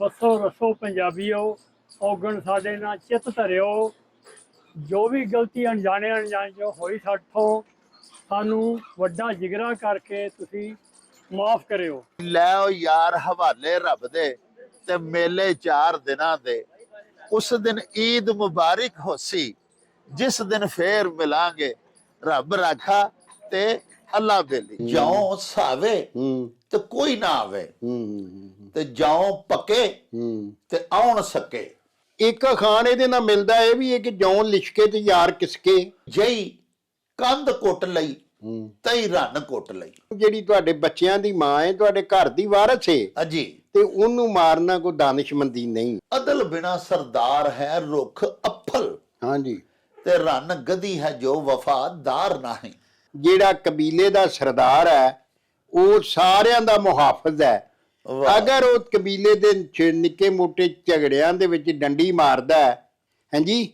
ਵਸੋ ਰਸੋ ਪੰਜਾਬੀਓ ਔਗਣ ਸਾਡੇ ਨਾਲ ਚਿੱਤ ਧਰਿਓ। ਜੋ ਵੀ ਗਲਤੀ ਅਣਜਾਣੇ ਅਣਜਾਣੇ ਚ ਹੋਈ ਸਾਥੋਂ ਸਾਨੂੰ ਵੱਡਾ ਜਿਗਰਾ ਕਰਕੇ ਤੁਸੀਂ ਮਾਫ ਕਰਿਓ। ਲੈ ਉਹ ਯਾਰ ਹਵਾਲੇ ਰੱਬ ਦੇ ਤੇ ਮੇਲੇ ਚਾਰ ਦਿਨਾਂ ਦੇ। ਉਸ ਦਿਨ ਈਦ ਮੁਬਾਰਕ ਹੋਸੀ ਜਿਸ ਦਿਨ ਫੇਰ ਮਿਲਾਂਗੇ ਰੱਬ ਰਾਖਾ ਤੇ ਅੱਲਾ ਬੇਲੀ। ਜਿਉਂ ਸਾਵੇ ਹੂੰ। ਤੇ ਕੋਈ ਨਾ ਆਵੇ। ਤੇ ਜਿਉਂ ਪੱਕੇ ਹੂੰ। ਤੇ ਆਉਣ ਸਕੇ। ਇੱਕ ਖਾਨ ਇਹਦੇ ਨਾਲ ਮਿਲਦਾ ਇਹ ਵੀ ਹੈ ਕਿ ਜੌਂ ਲਿਸ਼ਕੇ ਤੇ ਯਾਰ ਕਿਸਕੇ। ਜਈ ਕੰਧ ਕੁੱਟ ਲਈ ਹੂੰ। ਤਈ ਰਨ ਕੁੱਟ ਲਈ। ਜਿਹੜੀ ਤੁਹਾਡੇ ਬੱਚਿਆਂ ਦੀ ਮਾਂ ਹੈ ਤੁਹਾਡੇ ਘਰ ਦੀ ਵਾਰਸ ਹੈ ਅਜੀ ਤੇ ਉਹਨੂੰ ਮਾਰਨਾ ਕੋਈ ਦਾਨਿਸ਼ਮੰਦੀ ਨਹੀਂ। ਅਦਲ ਬਿਨਾ ਸਰਦਾਰ ਹੈ ਰੁੱਖ ਅੱਫਲ। ਹਾਂਜੀ। ਤੇ ਰਨ ਗਦੀ ਹੈ ਜੋ ਵਫਾਦਾਰ ਨਹੀਂ। ਜਿਹੜਾ ਕਬੀਲੇ ਦਾ ਸਰਦਾਰ ਹੈ ਉਹ ਸਾਰਿਆਂ ਦਾ ਮੁਹਾਫਿਜ਼ ਹੈ। ਅਗਰ ਉਹ ਕਬੀਲੇ ਦੇ ਨਿੱਕੇ ਮੋਟੇ ਝਗੜਿਆਂ ਦੇ ਵਿੱਚ ਡੰਡੀ ਮਾਰਦਾ ਹੈ ਹਾਂਜੀ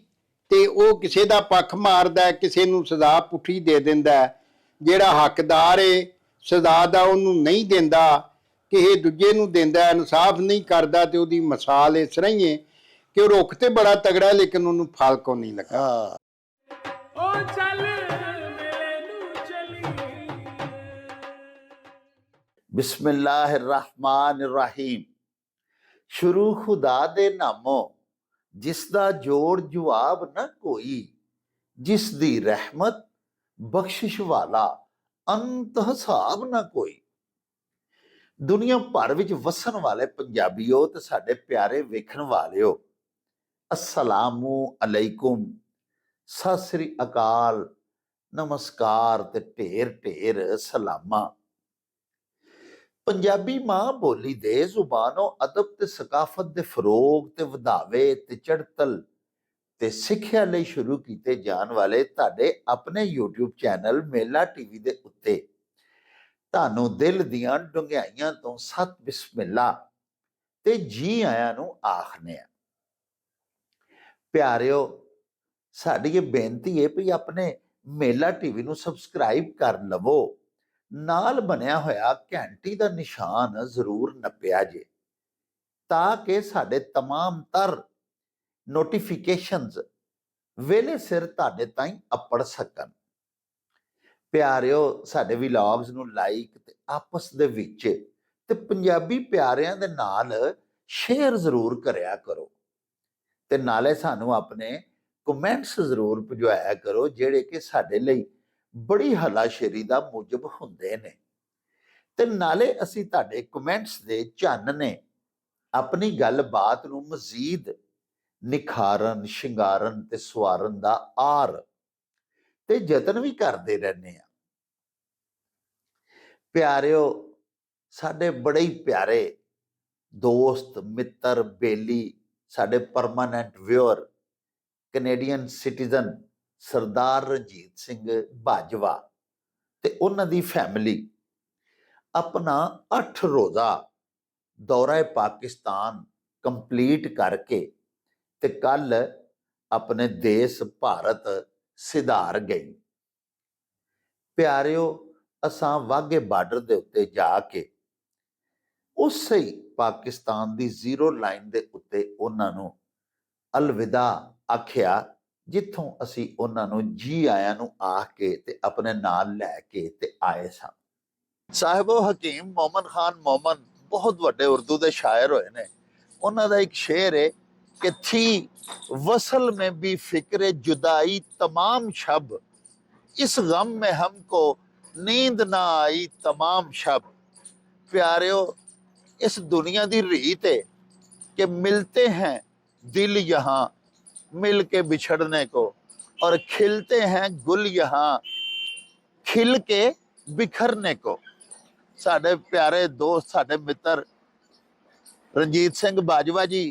ਤੇ ਉਹ ਕਿਸੇ ਦਾ ਪੱਖ ਮਾਰਦਾ ਹੈ ਕਿਸੇ ਨੂੰ ਸਜ਼ਾ ਪੁੱਠੀ ਦੇ ਦਿੰਦਾ ਹੈ ਜਿਹੜਾ ਹੱਕਦਾਰ ਏ ਸਜ਼ਾ ਦਾ ਉਹਨੂੰ ਨਹੀਂ ਦਿੰਦਾ ਕਿਸੇ ਦੂਜੇ ਨੂੰ ਦਿੰਦਾ ਇਨਸਾਫ ਨਹੀਂ ਕਰਦਾ ਤੇ ਉਹਦੀ ਮਿਸਾਲ ਇਸ ਤਰ੍ਹਾਂ ਹੀ ਹੈ ਕਿ ਉਹ ਰੁੱਖ ਤੇ ਬੜਾ ਤਗੜਾ ਲੇਕਿਨ ਉਹਨੂੰ ਫਲ ਕੋ ਨਹੀਂ ਲੱਗਾ। ਹਾਂ ਓ ਚੱਲ ਬਿਸਮਿਲ੍ਲਾਹਿਰਰਹਿਮਾਨਿਰਰਹੀਮ। ਸ਼ੁਰੂ ਖੁਦਾ ਦੇ ਨਾਮੋਂ ਜਿਸ ਦਾ ਜੋੜ ਜਵਾਬ ਨਾ ਕੋਈ ਜਿਸ ਦੀ ਰਹਿਮਤ ਬਖਸ਼ਿਸ਼ ਵਾਲਾ ਅੰਤ ਹਿਸਾਬ ਨਾ ਕੋਈ। ਦੁਨੀਆ ਭਰ ਵਿੱਚ ਵਸਣ ਵਾਲੇ ਪੰਜਾਬੀਓ ਤੇ ਸਾਡੇ ਪਿਆਰੇ ਵੇਖਣ ਵਾਲਿਓ, ਅਸਲਾਮੁ ਅਲੈਕੁਮ। ਸਤਿ ਸ੍ਰੀ ਅਕਾਲ। ਨਮਸਕਾਰ ਤੇ ਢੇਰ ਢੇਰ ਸਲਾਮਾ। ਪੰਜਾਬੀ ਮਾਂ ਬੋਲੀ ਦੇ ਜ਼ੁਬਾਨੋਂ ਅਦਬ ਤੇ ਸਕਾਫਤ ਦੇ ਫਰੋਗ ਤੇ ਵਧਾਵੇ ਤੇ ਚੜਤਲ ਤੇ ਸਿੱਖਿਆ ਲਈ ਸ਼ੁਰੂ ਕੀਤੇ ਜਾਣ ਵਾਲੇ ਤੁਹਾਡੇ ਆਪਣੇ YouTube ਚੈਨਲ ਮੇਲਾ ਟੀਵੀ ਦੇ ਉੱਤੇ। ਤੁਹਾਨੂੰ ਦਿਲ ਦੀਆਂ ਡੁੰਗਿਆਈਆਂ ਤੋਂ ਸਤ ਬਿਸਮਿਲ੍ਲਾ ਤੇ ਜੀ ਆਇਆਂ ਨੂੰ ਆਖਨੇ ਆ ਪਿਆਰਿਓ, ਸਾਡੀ ਇਹ ਬੇਨਤੀ ਹੈ ਵੀ ਆਪਣੇ ਮੇਲਾ ਟੀਵੀ ਨੂੰ ਸਬਸਕ੍ਰਾਈਬ ਕਰ ਲਵੋ। ਨਾਲ ਬਣਿਆ ਹੋਇਆ ਘੰਟੀ ਦਾ ਨਿਸ਼ਾਨ ਜ਼ਰੂਰ ਨੱਪਿਆ ਜੇ ਤਾਂ ਕਿ ਸਾਡੇ तमाम ਤਰ ਨੋਟੀਫਿਕੇਸ਼ਨਸ ਵੇਲੇ ਸਿਰ ਤੁਹਾਡੇ ਤਾਈਂ ਅਪੜ ਸਕਣ ਪਿਆਰਿਓ ਸਾਡੇ ਵਲੌਗਸ ਨੂੰ ਲਾਈਕ ਤੇ ਆਪਸ ਦੇ ਵਿੱਚ ਤੇ ਪੰਜਾਬੀ ਪਿਆਰਿਆਂ ਦੇ ਨਾਲ ਸ਼ੇਅਰ ਜ਼ਰੂਰ ਕਰਿਆ ਕਰੋ ਤੇ ਨਾਲੇ ਸਾਨੂੰ ਆਪਣੇ ਕਮੈਂਟਸ ਜ਼ਰੂਰ ਭਜਵਾਇਆ ਕਰੋ ਜਿਹੜੇ ਕਿ ਸਾਡੇ ਲਈ ਬੜੀ ਹਲਾਸ਼ੇਰੀ ਦਾ ਮੂਜਬ ਹੁੰਦੇ ਨੇ। ਤੇ ਨਾਲੇ ਅਸੀਂ ਤੁਹਾਡੇ ਕਮੈਂਟਸ ਦੇ ਚੰਨ ਨੇ। ਆਪਣੀ ਗੱਲਬਾਤ ਨੂੰ ਮਜ਼ੀਦ ਨਿਖਾਰਨ, ਸ਼ਿੰਗਾਰਨ ਤੇ ਸਵਾਰਨ ਦਾ ਆਰ ਤੇ ਯਤਨ ਵੀ ਕਰਦੇ ਰਹਿੰਦੇ ਆ ਪਿਆਰਿਓ, ਸਾਡੇ ਬੜੇ ਹੀ ਪਿਆਰੇ ਦੋਸਤ, ਮਿੱਤਰ, ਬੇਲੀ, ਸਾਡੇ permanent viewer Canadian citizen Sardar Ranjit Singh Bajwa ਤੇ ਉਹਨਾਂ ਦੀ ਫੈਮਿਲੀ ਆਪਣਾ 8 ਰੋਜ਼ਾ ਦੌਰਾ ਪਾਕਿਸਤਾਨ ਕੰਪਲੀਟ ਕਰਕੇ ਤੇ ਕੱਲ ਆਪਣੇ ਦੇਸ਼ ਭਾਰਤ ਸਿਧਾਰ ਗਈ। ਪਿਆਰਿਓ, ਅਸਾਂ ਵਾਗੇ ਬਾਰਡਰ ਦੇ ਉੱਤੇ ਜਾ ਕੇ ਉਸੇ ਹੀ ਪਾਕਿਸਤਾਨ ਦੀ ਜ਼ੀਰੋ ਲਾਈਨ ਦੇ ਉੱਤੇ ਉਹਨਾਂ ਨੂੰ ਅਲਵਿਦਾ ਆਖਿਆ ਜਿੱਥੋਂ ਅਸੀਂ ਉਹਨਾਂ ਨੂੰ ਜੀ ਆਇਆਂ ਨੂੰ ਆਖ ਕੇ ਤੇ ਆਪਣੇ ਨਾਲ ਲੈ ਕੇ ਤੇ ਆਏ ਸਾਂ ਸਾਹਿਬੋ ਹਕੀਮ ਮੋਮਨ ਖਾਨ ਮੋਮਨ ਬਹੁਤ ਵੱਡੇ ਉਰਦੂ ਦੇ ਸ਼ਾਇਰ ਹੋਏ ਨੇ ਉਹਨਾਂ ਦਾ ਇੱਕ ਸ਼ੇਰ ਹੈ ਕਿ ਥੀ वसल में भी फिक्र जुदाई तमाम शब इस गम में हमको नींद ना आई तमाम शब प्यारियो इस दुनिया दी रीत है कि मिलते हैं दिल यहाँ मिल के बिछड़ने को और खिलते हैं गुल यहाँ खिल के बिखरने को ਸਾਡੇ ਪਿਆਰੇ ਦੋਸਤ ਸਾਡੇ ਮਿੱਤਰ ਰਣਜੀਤ ਸਿੰਘ ਬਾਜਵਾ ਜੀ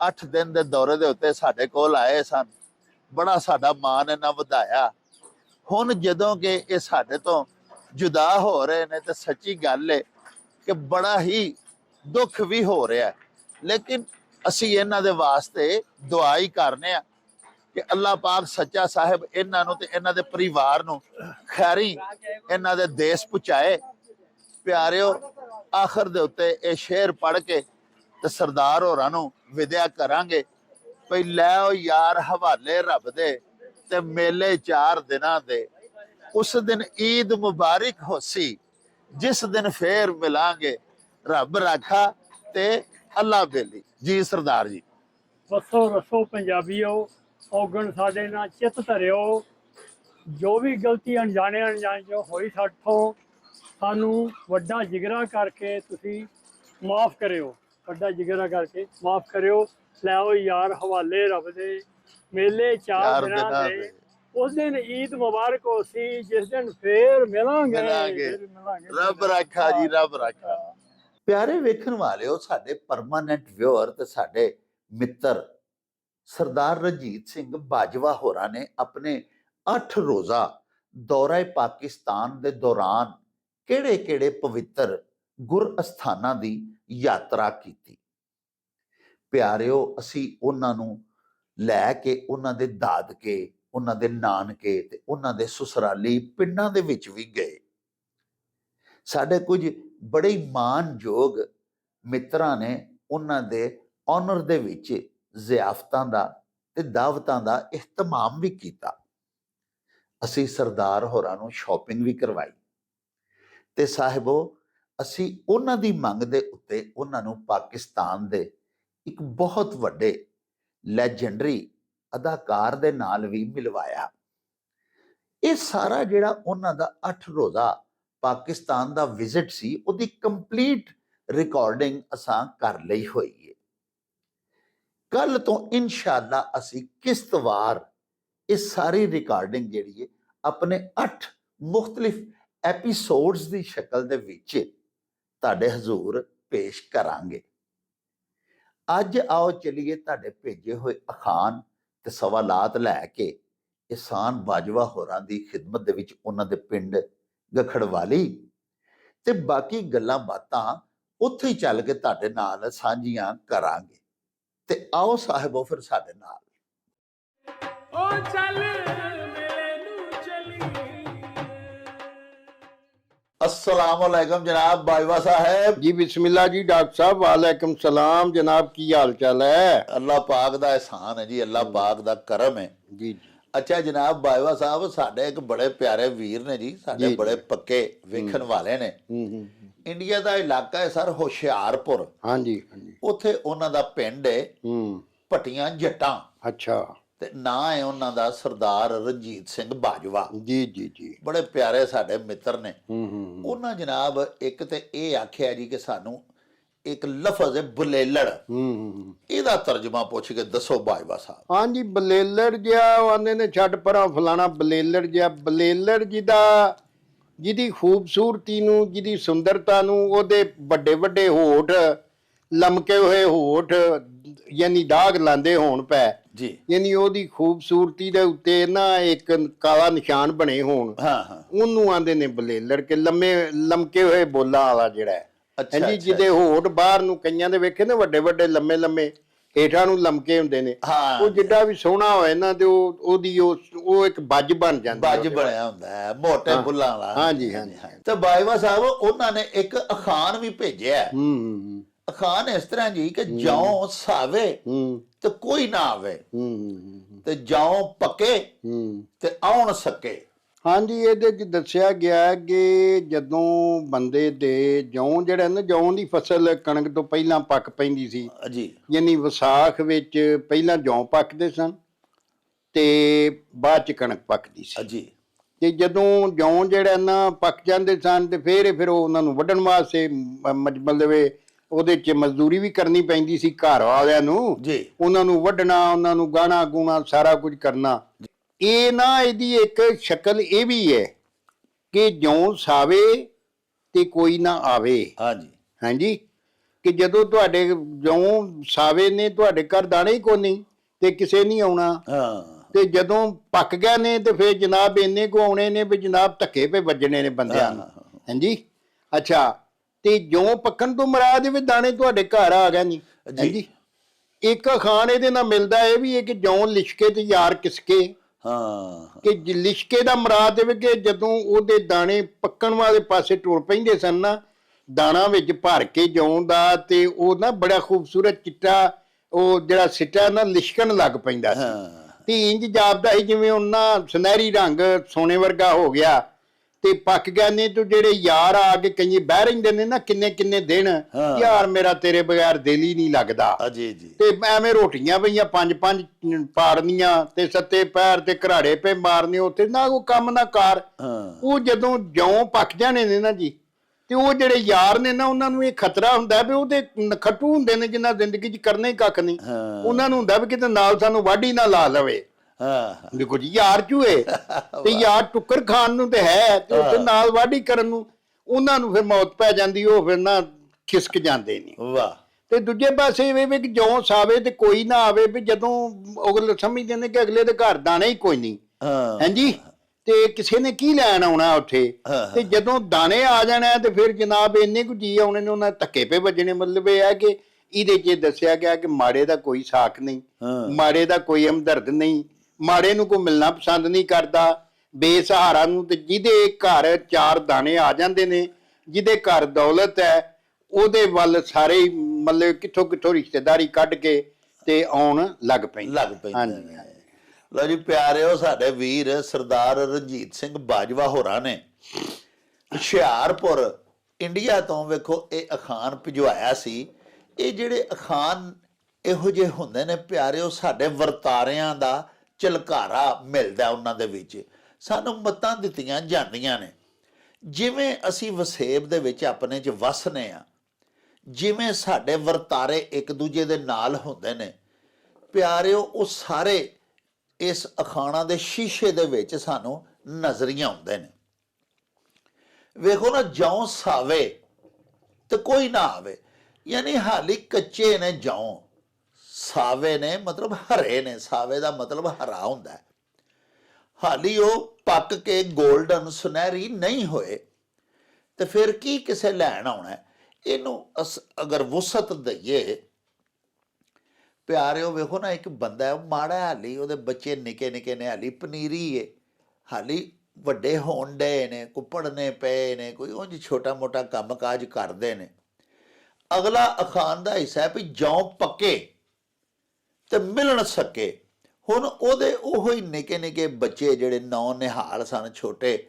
8 ਦਿਨ ਦੇ ਦੌਰੇ ਦੇ ਉੱਤੇ ਸਾਡੇ ਕੋਲ ਆਏ ਸਨ ਬੜਾ ਸਾਡਾ ਮਾਣ ਇਹਨਾਂ ਵਧਾਇਆ ਹੁਣ ਜਦੋਂ ਕਿ ਇਹ ਸਾਡੇ ਤੋਂ ਜੁਦਾ ਹੋ ਰਹੇ ਨੇ ਤੇ ਸੱਚੀ ਗੱਲ ਹੈ ਕਿ ਬੜਾ ਹੀ ਦੁੱਖ ਵੀ ਹੋ ਰਿਹਾ ਹੈ। ਲੇਕਿਨ ਅਸੀਂ ਇਹਨਾਂ ਦੇ ਵਾਸਤੇ ਦੁਆ ਹੀ ਕਰਨੇ ਆ ਕਿ ਅੱਲਾਹ ਪਾਕ ਸੱਚਾ ਸਾਹਿਬ ਇਹਨਾਂ ਨੂੰ ਤੇ ਇਹਨਾਂ ਦੇ ਪਰਿਵਾਰ ਨੂੰ ਖੈਰੀ, ਇਹਨਾਂ ਦੇ ਦੇਸ਼ ਪਹੁੰਚਾਏ ਪਿਆਰਿਓ, ਆਖਰ ਦੇ ਉੱਤੇ ਇਹ ਸ਼ੇਰ ਪੜ੍ਹ ਕੇ ਤੇ ਸਰਦਾਰ ਹੋਰਾਂ ਨੂੰ ਵਿਦਿਆ ਕਰਾਂਗੇ। ਭਈ ਲੈ ਉਹ ਯਾਰ ਹਵਾਲੇ ਰੱਬ ਦੇ ਤੇ ਮੇਲੇ ਚਾਰ ਦਿਨਾਂ ਦੇ। ਉਸ ਦਿਨ ਈਦ ਮੁਬਾਰਕ ਹੋਸੀ, ਜਿਸ ਦਿਨ ਫੇਰ ਮਿਲਾਂਗੇ। ਰੱਬ ਰਾਖਾ ਤੇ ਅੱਲਾ ਬੇਲੀ। ਜੀ ਸਰਦਾਰ ਜੀ। ਵਸੋ ਰਸੋ ਪੰਜਾਬੀਓ ਔਗਣ ਸਾਡੇ ਨਾਲ ਚਿੱਤ ਧਰਿਓ। ਜੋ ਵੀ ਗਲਤੀ ਅਣਜਾਣੇ ਅਣਜਾਣੇ ਚ ਹੋਈ ਸਾਥੋਂ ਸਾਨੂੰ ਵੱਡਾ ਜਿਗਰਾ ਕਰਕੇ ਤੁਸੀਂ ਮਾਫ ਕਰਿਓ। ਵੱਡਾ ਜਿਗਰਾ ਕਰਕੇ ਮਾਫ ਕਰਿਓ। ਲੈਓ ਯਾਰ ਹਵਾਲੇ ਰੱਬ ਦੇ। ਮੇਲੇ ਚਾਰ ਦਿਨਾਂ ਦੇ। ਉਸ ਦਿਨ ਈਦ ਮੁਬਾਰਕ ਹੋਸੀ ਜਿਸ ਦਿਨ ਫੇਰ ਮਿਲਾਂਗੇ। ਮਿਲਾਂਗੇ। ਫਿਰ ਮਿਲਾਂਗੇ। ਰੱਬ ਰਾਖਾ ਜੀ ਰੱਬ ਰਾਖਾ। ਪਿਆਰੇ ਵੇਖਣ ਵਾਲਿਓ ਸਾਡੇ ਪਰਮਾਨੈਂਟ ਵਿਊਅਰ ਤੇ ਸਾਡੇ ਮਿੱਤਰ ਸਰਦਾਰ ਰਣਜੀਤ ਸਿੰਘ ਬਾਜਵਾ ਹੋਰਾਂ ਨੇ ਆਪਣੇ 8 ਰੋਜ਼ਾ ਦੌਰਾ ਪਾਕਿਸਤਾਨ ਦੇ ਦੌਰਾਨ ਕਿਹੜੇ-ਕਿਹੜੇ ਪਵਿੱਤਰ ਗੁਰ ਅਸਥਾਨਾਂ ਦੀ ਯਾਤਰਾ ਕੀਤੀ। ਪਿਆਰਿਓ, ਅਸੀਂ ਉਹਨਾਂ ਨੂੰ ਲੈ ਕੇ, ਉਹਨਾਂ ਦੇ ਦਾਦਕੇ, ਉਹਨਾਂ ਦੇ ਨਾਨਕੇ ਤੇ ਉਹਨਾਂ ਦੇ ਸੁਸਰਾਲੀ ਪਿੰਡਾਂ ਦੇ ਵਿੱਚ ਵੀ ਗਏ। ਸਾਡੇ ਕੁਝ ਬੜੇ ਹੀ ਮਾਣਯੋਗ ਮਿੱਤਰਾਂ ਨੇ ਉਹਨਾਂ ਦੇ ਆਨਰ ਦੇ ਵਿੱਚ ਜ਼ਿਆਫਤਾਂ ਦਾ ਤੇ ਦਾਵਤਾਂ ਦਾ ਇhtਮਾਮ ਵੀ ਕੀਤਾ। ਅਸੀਂ ਸਰਦਾਰ ਹੋਰਾਂ ਨੂੰ ਸ਼ਾਪਿੰਗ ਵੀ ਕਰਵਾਈ। ਤੇ ਸਾਹਿਬੋ, ਅਸੀਂ ਉਹਨਾਂ ਦੀ ਮੰਗ ਦੇ ਉੱਤੇ ਉਹਨਾਂ ਨੂੰ ਪਾਕਿਸਤਾਨ ਦੇ ਇੱਕ ਬਹੁਤ ਵੱਡੇ ਲੈਜੈਂਡਰੀ ਅਦਾਕਾਰ ਦੇ ਨਾਲ ਵੀ ਮਿਲਵਾਇਆ। ਇਹ ਸਾਰਾ ਜਿਹੜਾ ਉਹਨਾਂ ਦਾ 8 ਰੋਜ਼ਾ ਪਾਕਿਸਤਾਨ ਦਾ ਵਿਜ਼ਿਟ ਸੀ, ਉਹਦੀ ਕੰਪਲੀਟ ਰਿਕਾਰਡਿੰਗ ਅਸਾਂ ਕਰ ਲਈ ਹੋਈ ਹੈ ਕੱਲ ਤੋਂ ਇਨਸ਼ਾਅੱਲਾ ਅਸੀਂ ਕਿਸ਼ਤਵਾਰ ਇਹ ਸਾਰੀ ਰਿਕਾਰਡਿੰਗ ਜਿਹੜੀ ਹੈ ਆਪਣੇ 8 ਮੁxtਲਿਫ ਐਪੀਸੋਡਸ ਦੀ ਸ਼ਕਲ ਦੇ ਵਿੱਚ ਤੁਹਾਡੇ ਹਜ਼ੂਰ ਪੇਸ਼ ਕਰਾਂਗੇ। ਅੱਜ ਆਓ ਚਲਿਏ ਤੁਹਾਡੇ ਭੇਜੇ ਹੋਏ ਅਖਾਨ ਤੇ ਸਵਾਲਾਤ ਲੈ ਕੇ ਇਸਾਨ ਬਾਜਵਾ ਹੋਰਾਂ ਦੀ ਖਿਦਮਤ ਦੇ ਵਿੱਚ ਉਹਨਾਂ ਦੇ ਪਿੰਡ ਗਖੜਵਾਲੀ ਤੇ ਬਾਕੀ ਗੱਲਾਂ ਬਾਤਾਂ ਉੱਥੇ ਹੀ ਚੱਲ ਕੇ ਤੁਹਾਡੇ ਨਾਲ ਸਾਂਝੀਆਂ ਕਰਾਂਗੇ। ਤੇ ਆਓ ਸਾਹਿਬੋ ਫਿਰ ਸਾਡੇ ਨਾਲ। ਉਹ ਚੱਲ ਮੇਲੇ ਨੂੰ ਚਲੀ। ਅਸਲਾਮ ਅਲੈਕਮ ਜਨਾਬ ਬਾਜਵਾ ਸਾਹਿਬ। ਜੀ ਬਿਸਮਿਲ੍ਲਾ ਜੀ ਡਾਕਟਰ ਸਾਹਿਬ ਵਾਲੇਕਮ ਸਲਾਮ। ਜਨਾਬ ਕੀ ਹਾਲ ਚਾਲ ਹੈ? ਅੱਲਾਹ ਪਾਕ ਦਾ ਇਹਸਾਨ ਹੈ ਜੀ ਅੱਲਾਹ ਪਾਕ ਦਾ ਕਰਮ ਹੈ। ਜੀ ਅੱਛਾ ਜਨਾਬ ਬਾਜਵਾ ਸਾਹਿਬ ਸਾਡੇ ਇੱਕ ਬੜੇ ਪਿਆਰੇ ਵੀਰ ਨੇ ਜੀ ਸਾਡੇ ਜੀ। ਬੜੇ ਪੱਕੇ ਵੇਖਣ ਵਾਲੇ ਨੇ। ਹੂੰ ਹੂੰ। ਇੰਡੀਆ ਦਾ ਇਲਾਕਾ ਹੈ ਸਰ ਹੁਸ਼ਿਆਰਪੁਰ। ਹਾਂਜੀ ਹਾਂਜੀ। ਉੱਥੇ ਉਹਨਾਂ ਦਾ ਪਿੰਡ ਹੈ। ਹੂੰ। ਭਟੀਆਂ ਜੱਟਾਂ। ਅੱਛਾ। ਤੇ ਨਾਂ ਹੈ ਉਹਨਾਂ ਦਾ ਸਰਦਾਰ ਰਣਜੀਤ ਸਿੰਘ ਬਾਜਵਾ। ਜੀ ਜੀ ਜੀ। ਬੜੇ ਪਿਆਰੇ ਸਾਡੇ ਮਿੱਤਰ ਨੇ। ਹੂੰ ਹੂੰ ਉਹਨਾਂ ਜਨਾਬ ਇੱਕ ਤੇ ਇਹ ਆਖਿਆ ਜੀ ਕਿ ਸਾਨੂੰ ਇੱਕ ਲਫ਼ਜ਼ ਹੈ ਬੁਲੇਲੜ। ਹੂੰ ਹੂੰ ਇਹਦਾ ਤਰਜਮਾ ਪੁੱਛ ਕੇ ਦੱਸੋ ਬਾਜਵਾ ਸਾਹਿਬ। ਹਾਂਜੀ ਬਲੇਲੜ ਜਿਹਾ ਉਹ ਆਂਦੇ ਨੇ ਛੱਡ ਪਰਾਂ ਫਲਾਣਾ ਬਲੇਲੜ ਜਿਹਾ। ਬਲੇਲੜ ਜਿਹਦਾ ਜਿਹਦੀ ਖੂਬਸੂਰਤੀ ਨੂੰ ਜਿਹਦੀ ਸੁੰਦਰਤਾ ਨੂੰ ਉਹਦੇ ਵੱਡੇ ਵੱਡੇ ਹੋਠ ਲਮਕੇ ਹੋਏ ਹੋਠ ਯਾਨੀ ਦਾਗ ਲਾਂਦੇ ਹੋਣ ਪੈ। ਜੀ। ਯਾਨੀ ਉਹਦੀ ਖੂਬਸੂਰਤੀ ਦੇ ਉੱਤੇ ਨਾ ਇੱਕ ਕਾਲਾ ਨਿਸ਼ਾਨ ਬਣੇ ਹੋਣ। ਹਾਂ ਹਾਂ। ਉਹਨੂੰ ਆਂਦੇ ਨੇ ਬਲੇਲੜ ਕੇ ਲੰਮੇ ਲਮਕੇ ਹੋਏ ਬੋਲਾਂ ਵਾਲਾ ਜਿਹੜਾ ਹਾਂਜੀ। ਜਿਹਦੇ ਹੋਠ ਬਾਹਰ ਨੂੰ ਕਈਆਂ ਦੇ ਵੇਖੇ ਨੇ ਵੱਡੇ ਵੱਡੇ ਲੰਮੇ ਲੰਮੇ। ਹੇਠਾਂ ਨੂੰ ਲਮਕੇ ਹੁੰਦੇ ਨੇ। ਹਾਂ। ਉਹ ਜਿੱਡਾ ਵੀ ਸੋਹਣਾ ਹੋਏ ਨਾ ਤੇ ਉਹ ਉਹਦੀ ਉਹ ਉਹ ਇੱਕ ਬੱਜ ਬਣ ਜਾਂਦੀ ਬੱਜ ਬਣਿਆ ਹੁੰਦਾ ਹੈ ਮੋਟੇ। ਬੁੱਲਾਂ ਵਾਲਾ। ਹਾਂਜੀ, ਹਾਂਜੀ। ਤੇ ਬਾਜਵਾ ਸਾਹਿਬ ਉਹਨਾਂ ਨੇ ਇੱਕ ਅਖਾਨ ਵੀ ਭੇਜਿਆ ਹੈ। ਹੂੰ ਅਖਾਨ ਇਸ ਤਰ੍ਹਾਂ ਜੀ ਕਿ ਜਿਉਂ ਸਾਵੇ ਹੂੰ। ਤੇ ਕੋਈ ਨਾ ਆਵੇ। ਹੂੰ ਹੂੰ ਤੇ ਜਿਉਂ ਪੱਕੇ ਹੂੰ। ਤੇ ਆਉਣ ਸਕੇ। ਹਾਂਜੀ ਇਹਦੇ ਚ ਦੱਸਿਆ ਗਿਆ ਹੈ ਕਿ ਜਦੋਂ ਬੰਦੇ ਦੇ ਜੌਂ ਜਿਹੜਾ ਨਾ ਜੌਂ ਦੀ ਫਸਲ ਕਣਕ ਤੋਂ ਪਹਿਲਾਂ ਪੱਕ ਪੈਂਦੀ ਸੀ ਜੀ। ਯਾਨੀ ਵਿਸਾਖ ਵਿੱਚ ਪਹਿਲਾਂ ਜੌਂ ਪੱਕਦੇ ਸਨ ਤੇ ਬਾਅਦ ਚ ਕਣਕ ਪੱਕਦੀ ਸੀ। ਜੀ। ਤੇ ਜਦੋਂ ਜੌਂ ਜਿਹੜਾ ਨਾ ਪੱਕ ਜਾਂਦੇ ਸਨ ਤੇ ਫਿਰ ਫਿਰ ਉਹ ਉਹਨਾਂ ਨੂੰ ਵੱਢਣ ਵਾਸਤੇ ਮਤਲਬ ਉਹਦੇ 'ਚ ਮਜ਼ਦੂਰੀ ਵੀ ਕਰਨੀ ਪੈਂਦੀ ਸੀ ਘਰ ਵਾਲਿਆਂ ਨੂੰ। ਜੀ। ਉਹਨਾਂ ਨੂੰ ਵੱਢਣਾ ਉਹਨਾਂ ਨੂੰ ਗਾਣਾ ਗੂਣਾ ਸਾਰਾ ਕੁਝ ਕਰਨਾ। ਇਹ ਨਾ ਇਹਦੀ ਇੱਕ ਸ਼ਕਲ ਇਹ ਵੀ ਹੈ ਕਿ ਜੌਂ ਸਾਵੇ ਤੇ ਕੋਈ ਨਾ ਆਵੇ। ਹਾਂਜੀ। ਹਾਂਜੀ? ਕਿ ਜਦੋਂ ਤੁਹਾਡੇ ਜੌਂ ਸਾਵੇ ਨੇ ਤੁਹਾਡੇ ਘਰ ਦਾਣੇ ਹੀ ਕੋਈ ਨਹੀਂ ਤੇ ਕਿਸੇ ਨਹੀਂ ਆਉਣਾ। ਹਾਂ। ਤੇ ਜਦੋਂ ਪੱਕ ਗਏ ਨੇ ਤੇ ਫਿਰ ਜਨਾਬ ਇੰਨੇ ਕੋ ਆਉਣੇ ਨੇ ਵੀ ਜਨਾਬ ਧੱਕੇ ਪੇ ਵੱਜਣੇ ਨੇ ਬੰਦਿਆਂ ਨੂੰ। ਹਾਂਜੀ? ਅੱਛਾ। ਤੇ ਜਿਉਂ ਪੱਕਣ ਤੋਂ ਮਰਾਦ ਵੀ ਦਾਣੇ ਤੁਹਾਡੇ ਘਰ ਆ ਗਏ ਨਹੀਂ। ਹਾਂਜੀ? ਇੱਕ ਖਾਨ ਇਹਦੇ ਨਾਲ ਮਿਲਦਾ ਇਹ ਵੀ ਹੈ ਕਿ ਜਿਉਂ ਲਿਸ਼ਕੇ ਤੇ ਯਾਰ ਕਿਸਕੇ। ਹਾਂ। ਕਿ ਜ- ਲਿਸ਼ਕੇ ਦਾ ਮਰਾਦ ਇਹ ਵੀ ਕਿ ਜਦੋਂ ਉਹਦੇ ਦਾਣੇ ਪੱਕਣ ਵਾਲੇ ਪਾਸੇ ਟੁਰ ਪੈਂਦੇ ਸਨ ਨਾ ਦਾਣਾ ਵਿੱਚ ਭਰ ਕੇ ਜੌਂ ਦਾ ਤੇ ਉਹ ਨਾ ਬੜਾ ਖੂਬਸੂਰਤ ਚਿੱਟਾ ਉਹ ਜਿਹੜਾ ਸਿੱਟਾ ਨਾ ਲਿਸ਼ਕਣ ਲੱਗ ਪੈਂਦਾ ਸੀ। ਹਾਂ। ਤੇ ਇੰਜ ਜਾਪਦਾ ਸੀ ਜਿਵੇਂ ਉਹਨਾਂ ਸੁਨਹਿਰੀ ਰੰਗ ਸੋਨੇ ਵਰਗਾ ਹੋ ਗਿਆ। ਤੇ ਪੱਕ ਗਿਆ ਨੇ ਤੂੰ ਜਿਹੜੇ ਯਾਰ ਆ ਕੇ ਕਈ ਬਹਿ ਰਹਿੰਦੇ ਨੇ ਨਾ ਕਿੰਨੇ ਕਿੰਨੇ ਦਿਨ। ਯਾਰ ਮੇਰਾ ਤੇਰੇ ਬਗੈਰ ਦਿਲ ਹੀ ਨਹੀਂ ਲੱਗਦਾ। ਜੀ ਤੇ ਐਵੇਂ ਰੋਟੀਆਂ ਪਈਆਂ ਪੰਜ ਪੰਜ ਪਾੜਨੀਆਂ ਤੇ ਸੱਤੇ ਪੈਰ ਤੇ ਘਰਾੜੇ ਪੇ ਮਾਰਨੇ ਉੱਥੇ ਨਾ ਕੋਈ ਕੰਮ ਨਾ ਕਾਰ। ਉਹ ਜਦੋਂ ਜੌਂ ਪੱਕ ਜਾਣੇ ਨੇ ਨਾ ਜੀ ਤੇ ਉਹ ਜਿਹੜੇ ਯਾਰ ਨੇ ਨਾ ਉਹਨਾਂ ਨੂੰ ਇਹ ਖਤਰਾ ਹੁੰਦਾ ਵੀ ਉਹਦੇ ਨਖੱਟੂ ਹੁੰਦੇ ਨੇ ਜਿਨ੍ਹਾਂ ਜ਼ਿੰਦਗੀ 'ਚ ਕਰਨਾ ਹੀ ਕੱਖ ਨਹੀਂ। ਉਹਨਾਂ ਨੂੰ ਹੁੰਦਾ ਵੀ ਕਿਤੇ ਨਾਲ ਸਾਨੂੰ ਵਾਢੀ ਨਾ ਲਾ ਲਵੇ। ਹਾਂ। ਦੇਖੋ ਜੀ ਯਾਰ ਚੂਏ ਤੇ ਯਾਰ ਟੁੱਕਰ ਖਾਣ ਨੂੰ ਤੇ ਹੈ ਤੇ ਉੱਥੇ ਨਾਲ ਵਾਢੀ ਕਰਨ ਨੂੰ ਉਹਨਾਂ ਨੂੰ ਫਿਰ ਮੌਤ ਪੈ ਜਾਂਦੀ ਉਹ ਫਿਰ ਨਾ ਖਿਸਕ ਜਾਂਦੇ ਨੇ। ਵਾਹ। ਤੇ ਦੂਜੇ ਪਾਸੇ ਇਹ ਵੀ ਕਿ ਜੌਂ ਸਾਵੇ ਤੇ ਕੋਈ ਨਾ ਆਵੇ ਵੀ ਜਦੋਂ ਅਗਲੇ ਸਮਝਦੇ ਨੇ ਕਿ ਅਗਲੇ ਦੇ ਘਰ ਦਾਣਾ ਹੀ ਕੋਈ ਨਹੀਂ। ਹਾਂ। ਹਾਂਜੀ ਤੇ ਕਿਸੇ ਨੇ ਕੀ ਲੈਣ ਆਉਣਾ ਉੱਥੇ। ਤੇ ਜਦੋਂ ਦਾਣੇ ਆ ਜਾਣਾ ਤੇ ਫਿਰ ਜਨਾਬ ਇੰਨੇ ਕੁ ਜੀ ਆਉਣੇ ਨੇ ਉਹਨਾਂ ਧੱਕੇ ਪੇ ਵੱਜਣੇ। ਮਤਲਬ ਇਹ ਹੈ ਕਿ ਇਹਦੇ 'ਚ ਦੱਸਿਆ ਗਿਆ ਕਿ ਮਾੜੇ ਦਾ ਕੋਈ ਸਾਖ ਨਹੀਂ। ਮਾੜੇ ਦਾ ਕੋਈ ਹਮਦਰਦ ਨਹੀਂ। ਮਾੜੇ ਨੂੰ ਕੋਈ ਮਿਲਣਾ ਪਸੰਦ ਨਹੀਂ ਕਰਦਾ ਬੇਸਹਾਰਾ ਨੂੰ ਤੇ ਜਿਹਦੇ ਘਰ ਚਾਰ ਦਾਣੇ ਆ ਜਾਂਦੇ ਨੇ ਜਿਹਦੇ ਘਰ ਦੌਲਤ ਹੈ ਉਹਦੇ ਵੱਲ ਸਾਰੇ ਮਤਲਬ ਕਿੱਥੋਂ ਕਿੱਥੋਂ ਰਿਸ਼ਤੇਦਾਰੀ ਕੱਢ ਕੇ ਤੇ ਆਉਣ ਲੱਗ ਪੈਂਦੇ ਲੱਗ ਪੈਂਦੇ ਹਾਂਜੀ। ਲਓ ਜੀ ਪਿਆਰਿਓ ਸਾਡੇ ਵੀਰ ਸਰਦਾਰ ਰਣਜੀਤ ਸਿੰਘ ਬਾਜਵਾ ਹੋਰਾਂ ਨੇ ਹੁਸ਼ਿਆਰਪੁਰ ਇੰਡੀਆ ਤੋਂ ਵੇਖੋ ਇਹ ਅਖਾਨ ਭਿਜਵਾਇਆ ਸੀ। ਇਹ ਜਿਹੜੇ ਅਖਾਨ ਇਹੋ ਜਿਹੇ ਹੁੰਦੇ ਨੇ ਪਿਆਰਿਓ ਸਾਡੇ ਵਰਤਾਰਿਆਂ ਦਾ ਝਲਕਾਰਾ ਮਿਲਦਾ ਉਹਨਾਂ ਦੇ ਵਿੱਚ। ਸਾਨੂੰ ਮਤਾਂ ਦਿੱਤੀਆਂ ਜਾਂਦੀਆਂ ਨੇ। ਜਿਵੇਂ ਅਸੀਂ ਵਸੇਬ ਦੇ ਵਿੱਚ ਆਪਣੇ ਚ ਵਸਨੇ ਆ, ਜਿਵੇਂ ਸਾਡੇ ਵਰਤਾਰੇ ਇੱਕ ਦੂਜੇ ਦੇ ਨਾਲ ਹੁੰਦੇ ਨੇ। ਪਿਆਰਿਓ, ਉਹ ਸਾਰੇ ਇਸ ਅਖਾਣਾ ਦੇ ਸ਼ੀਸ਼ੇ ਦੇ ਵਿੱਚ ਸਾਨੂੰ ਨਜ਼ਰੀਆਂ ਆਉਂਦੇ ਨੇ। ਵੇਖੋ ਨਾ ਜੌਂ ਸਾਵੇ ਤੇ ਕੋਈ ਨਾ ਆਵੇ। ਯਾਨੀ ਹਾਲੀ ਕੱਚੇ ਨੇ ਜੌਂ ਸਾਵੇ ਨੇ ਮਤਲਬ ਹਰੇ ਨੇ, ਸਾਵੇ ਦਾ ਮਤਲਬ ਹਰਾ ਹੁੰਦਾ ਹੈ। ਹਾਲੀ ਉਹ ਪੱਕ ਕੇ 골ਡਨ ਸੁਨਹਿਰੀ ਨਹੀਂ ਹੋਏ, ਤੇ ਫਿਰ ਕੀ ਕਿਸੇ ਲੈਣ ਆਉਣਾ ਇਹਨੂੰ ਅਸ- ਅਗਰ ਵਸਤ ਦਈਏ, ਪਿਆਰਿਓ ਵੇਖੋ ਨਾ, ਇੱਕ ਬੰਦਾ ਹੈ, ਉਹ ਮਾੜਾ ਹਾਲੀ, ਉਹਦੇ ਬੱਚੇ ਨਿੱਕੇ ਨਿੱਕੇ ਨੇ, ਹਾਲੀ ਪਨੀਰੀ ਏ, ਹਾਲੀ ਵੱਡੇ ਹੋਣ ਡਏ ਨੇ ਕੋਈ ਪੜਨੇ ਪਏ ਨੇ, ਕੋਈ ਉਂਝ ਛੋਟਾ ਮੋਟਾ ਕੰਮਕਾਜ ਕਰਦੇ ਨੇ। ਅਗਲਾ ਅਖਾਨ ਦਾ ਹਿੱਸਾ ਹੈ ਵੀ ਜੌਂ ਪੱਕੇ। ਤੇ ਮਿਲਣ ਸਕੇ। ਹੁਣ ਉਹਦੇ ਉਹੋ ਹੀ ਨਿੱਕੇ ਨਿੱਕੇ ਬੱਚੇ ਜਿਹੜੇ ਨੌ ਨਿਹਾਲ ਸਨ, ਛੋਟੇ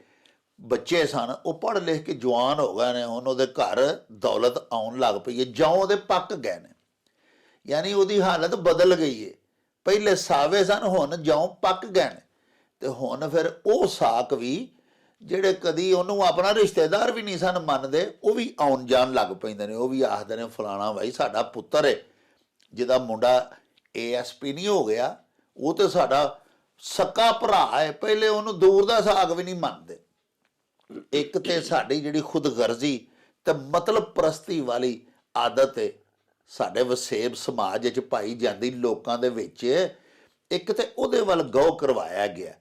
ਬੱਚੇ ਸਨ, ਉਹ ਪੜ੍ਹ ਲਿਖ ਕੇ ਜਵਾਨ ਹੋ ਗਏ ਨੇ। ਹੁਣ ਉਹਦੇ ਘਰ ਦੌਲਤ ਆਉਣ ਲੱਗ ਪਈ ਹੈ। ਜੌਂ ਉਹਦੇ ਪੱਕ ਗਏ ਨੇ। ਯਾਨੀ ਉਹਦੀ ਹਾਲਤ ਬਦਲ ਗਈ ਹੈ ਪਹਿਲੇ ਸਾਵੇ ਸਨ, ਹੁਣ ਜੌਂ ਪੱਕ ਗਏ ਨੇ। ਤੇ ਹੁਣ ਫਿਰ ਉਹ ਸਾਕ ਵੀ ਜਿਹੜੇ ਕਦੀ ਉਹਨੂੰ ਆਪਣਾ ਰਿਸ਼ਤੇਦਾਰ ਵੀ ਨਹੀਂ ਸਨ ਮੰਨਦੇ, ਉਹ ਵੀ ਆਉਣ ਜਾਣ ਲੱਗ ਪੈਂਦੇ ਨੇ। ਉਹ ਵੀ ਆਖਦੇ ਨੇ, ਫਲਾਣਾ ਭਾਈ ਸਾਡਾ ਪੁੱਤਰ ਹੈ ਜਿਹਦਾ ਮੁੰਡਾ ਏਐਸਪੀ ਨਹੀਂ ਹੋ ਗਿਆ, ਉਹ ਤੇ ਸਾਡਾ ਸੱਕਾ ਭਰਾ ਹੈ, ਪਹਿਲੇ ਉਹਨੂੰ ਦੂਰ ਦਾ ਸਾਗ ਵੀ ਨਹੀਂ ਮੰਨਦੇ। ਇੱਕ ਤੇ ਸਾਡੀ ਜਿਹੜੀ ਖੁਦਗਰਜ਼ੀ ਤੇ ਮਤਲਬ ਪ੍ਰਸਤੀ ਵਾਲੀ ਆਦਤ ਹੈ, ਸਾਡੇ ਵਸੇਬ ਸਮਾਜ ਵਿੱਚ ਪਾਈ ਜਾਂਦੀ ਲੋਕਾਂ ਦੇ ਵਿੱਚ, ਇੱਕ ਤੇ ਉਹਦੇ ਵੱਲ ਗੌ ਕਰਵਾਇਆ ਗਿਆ।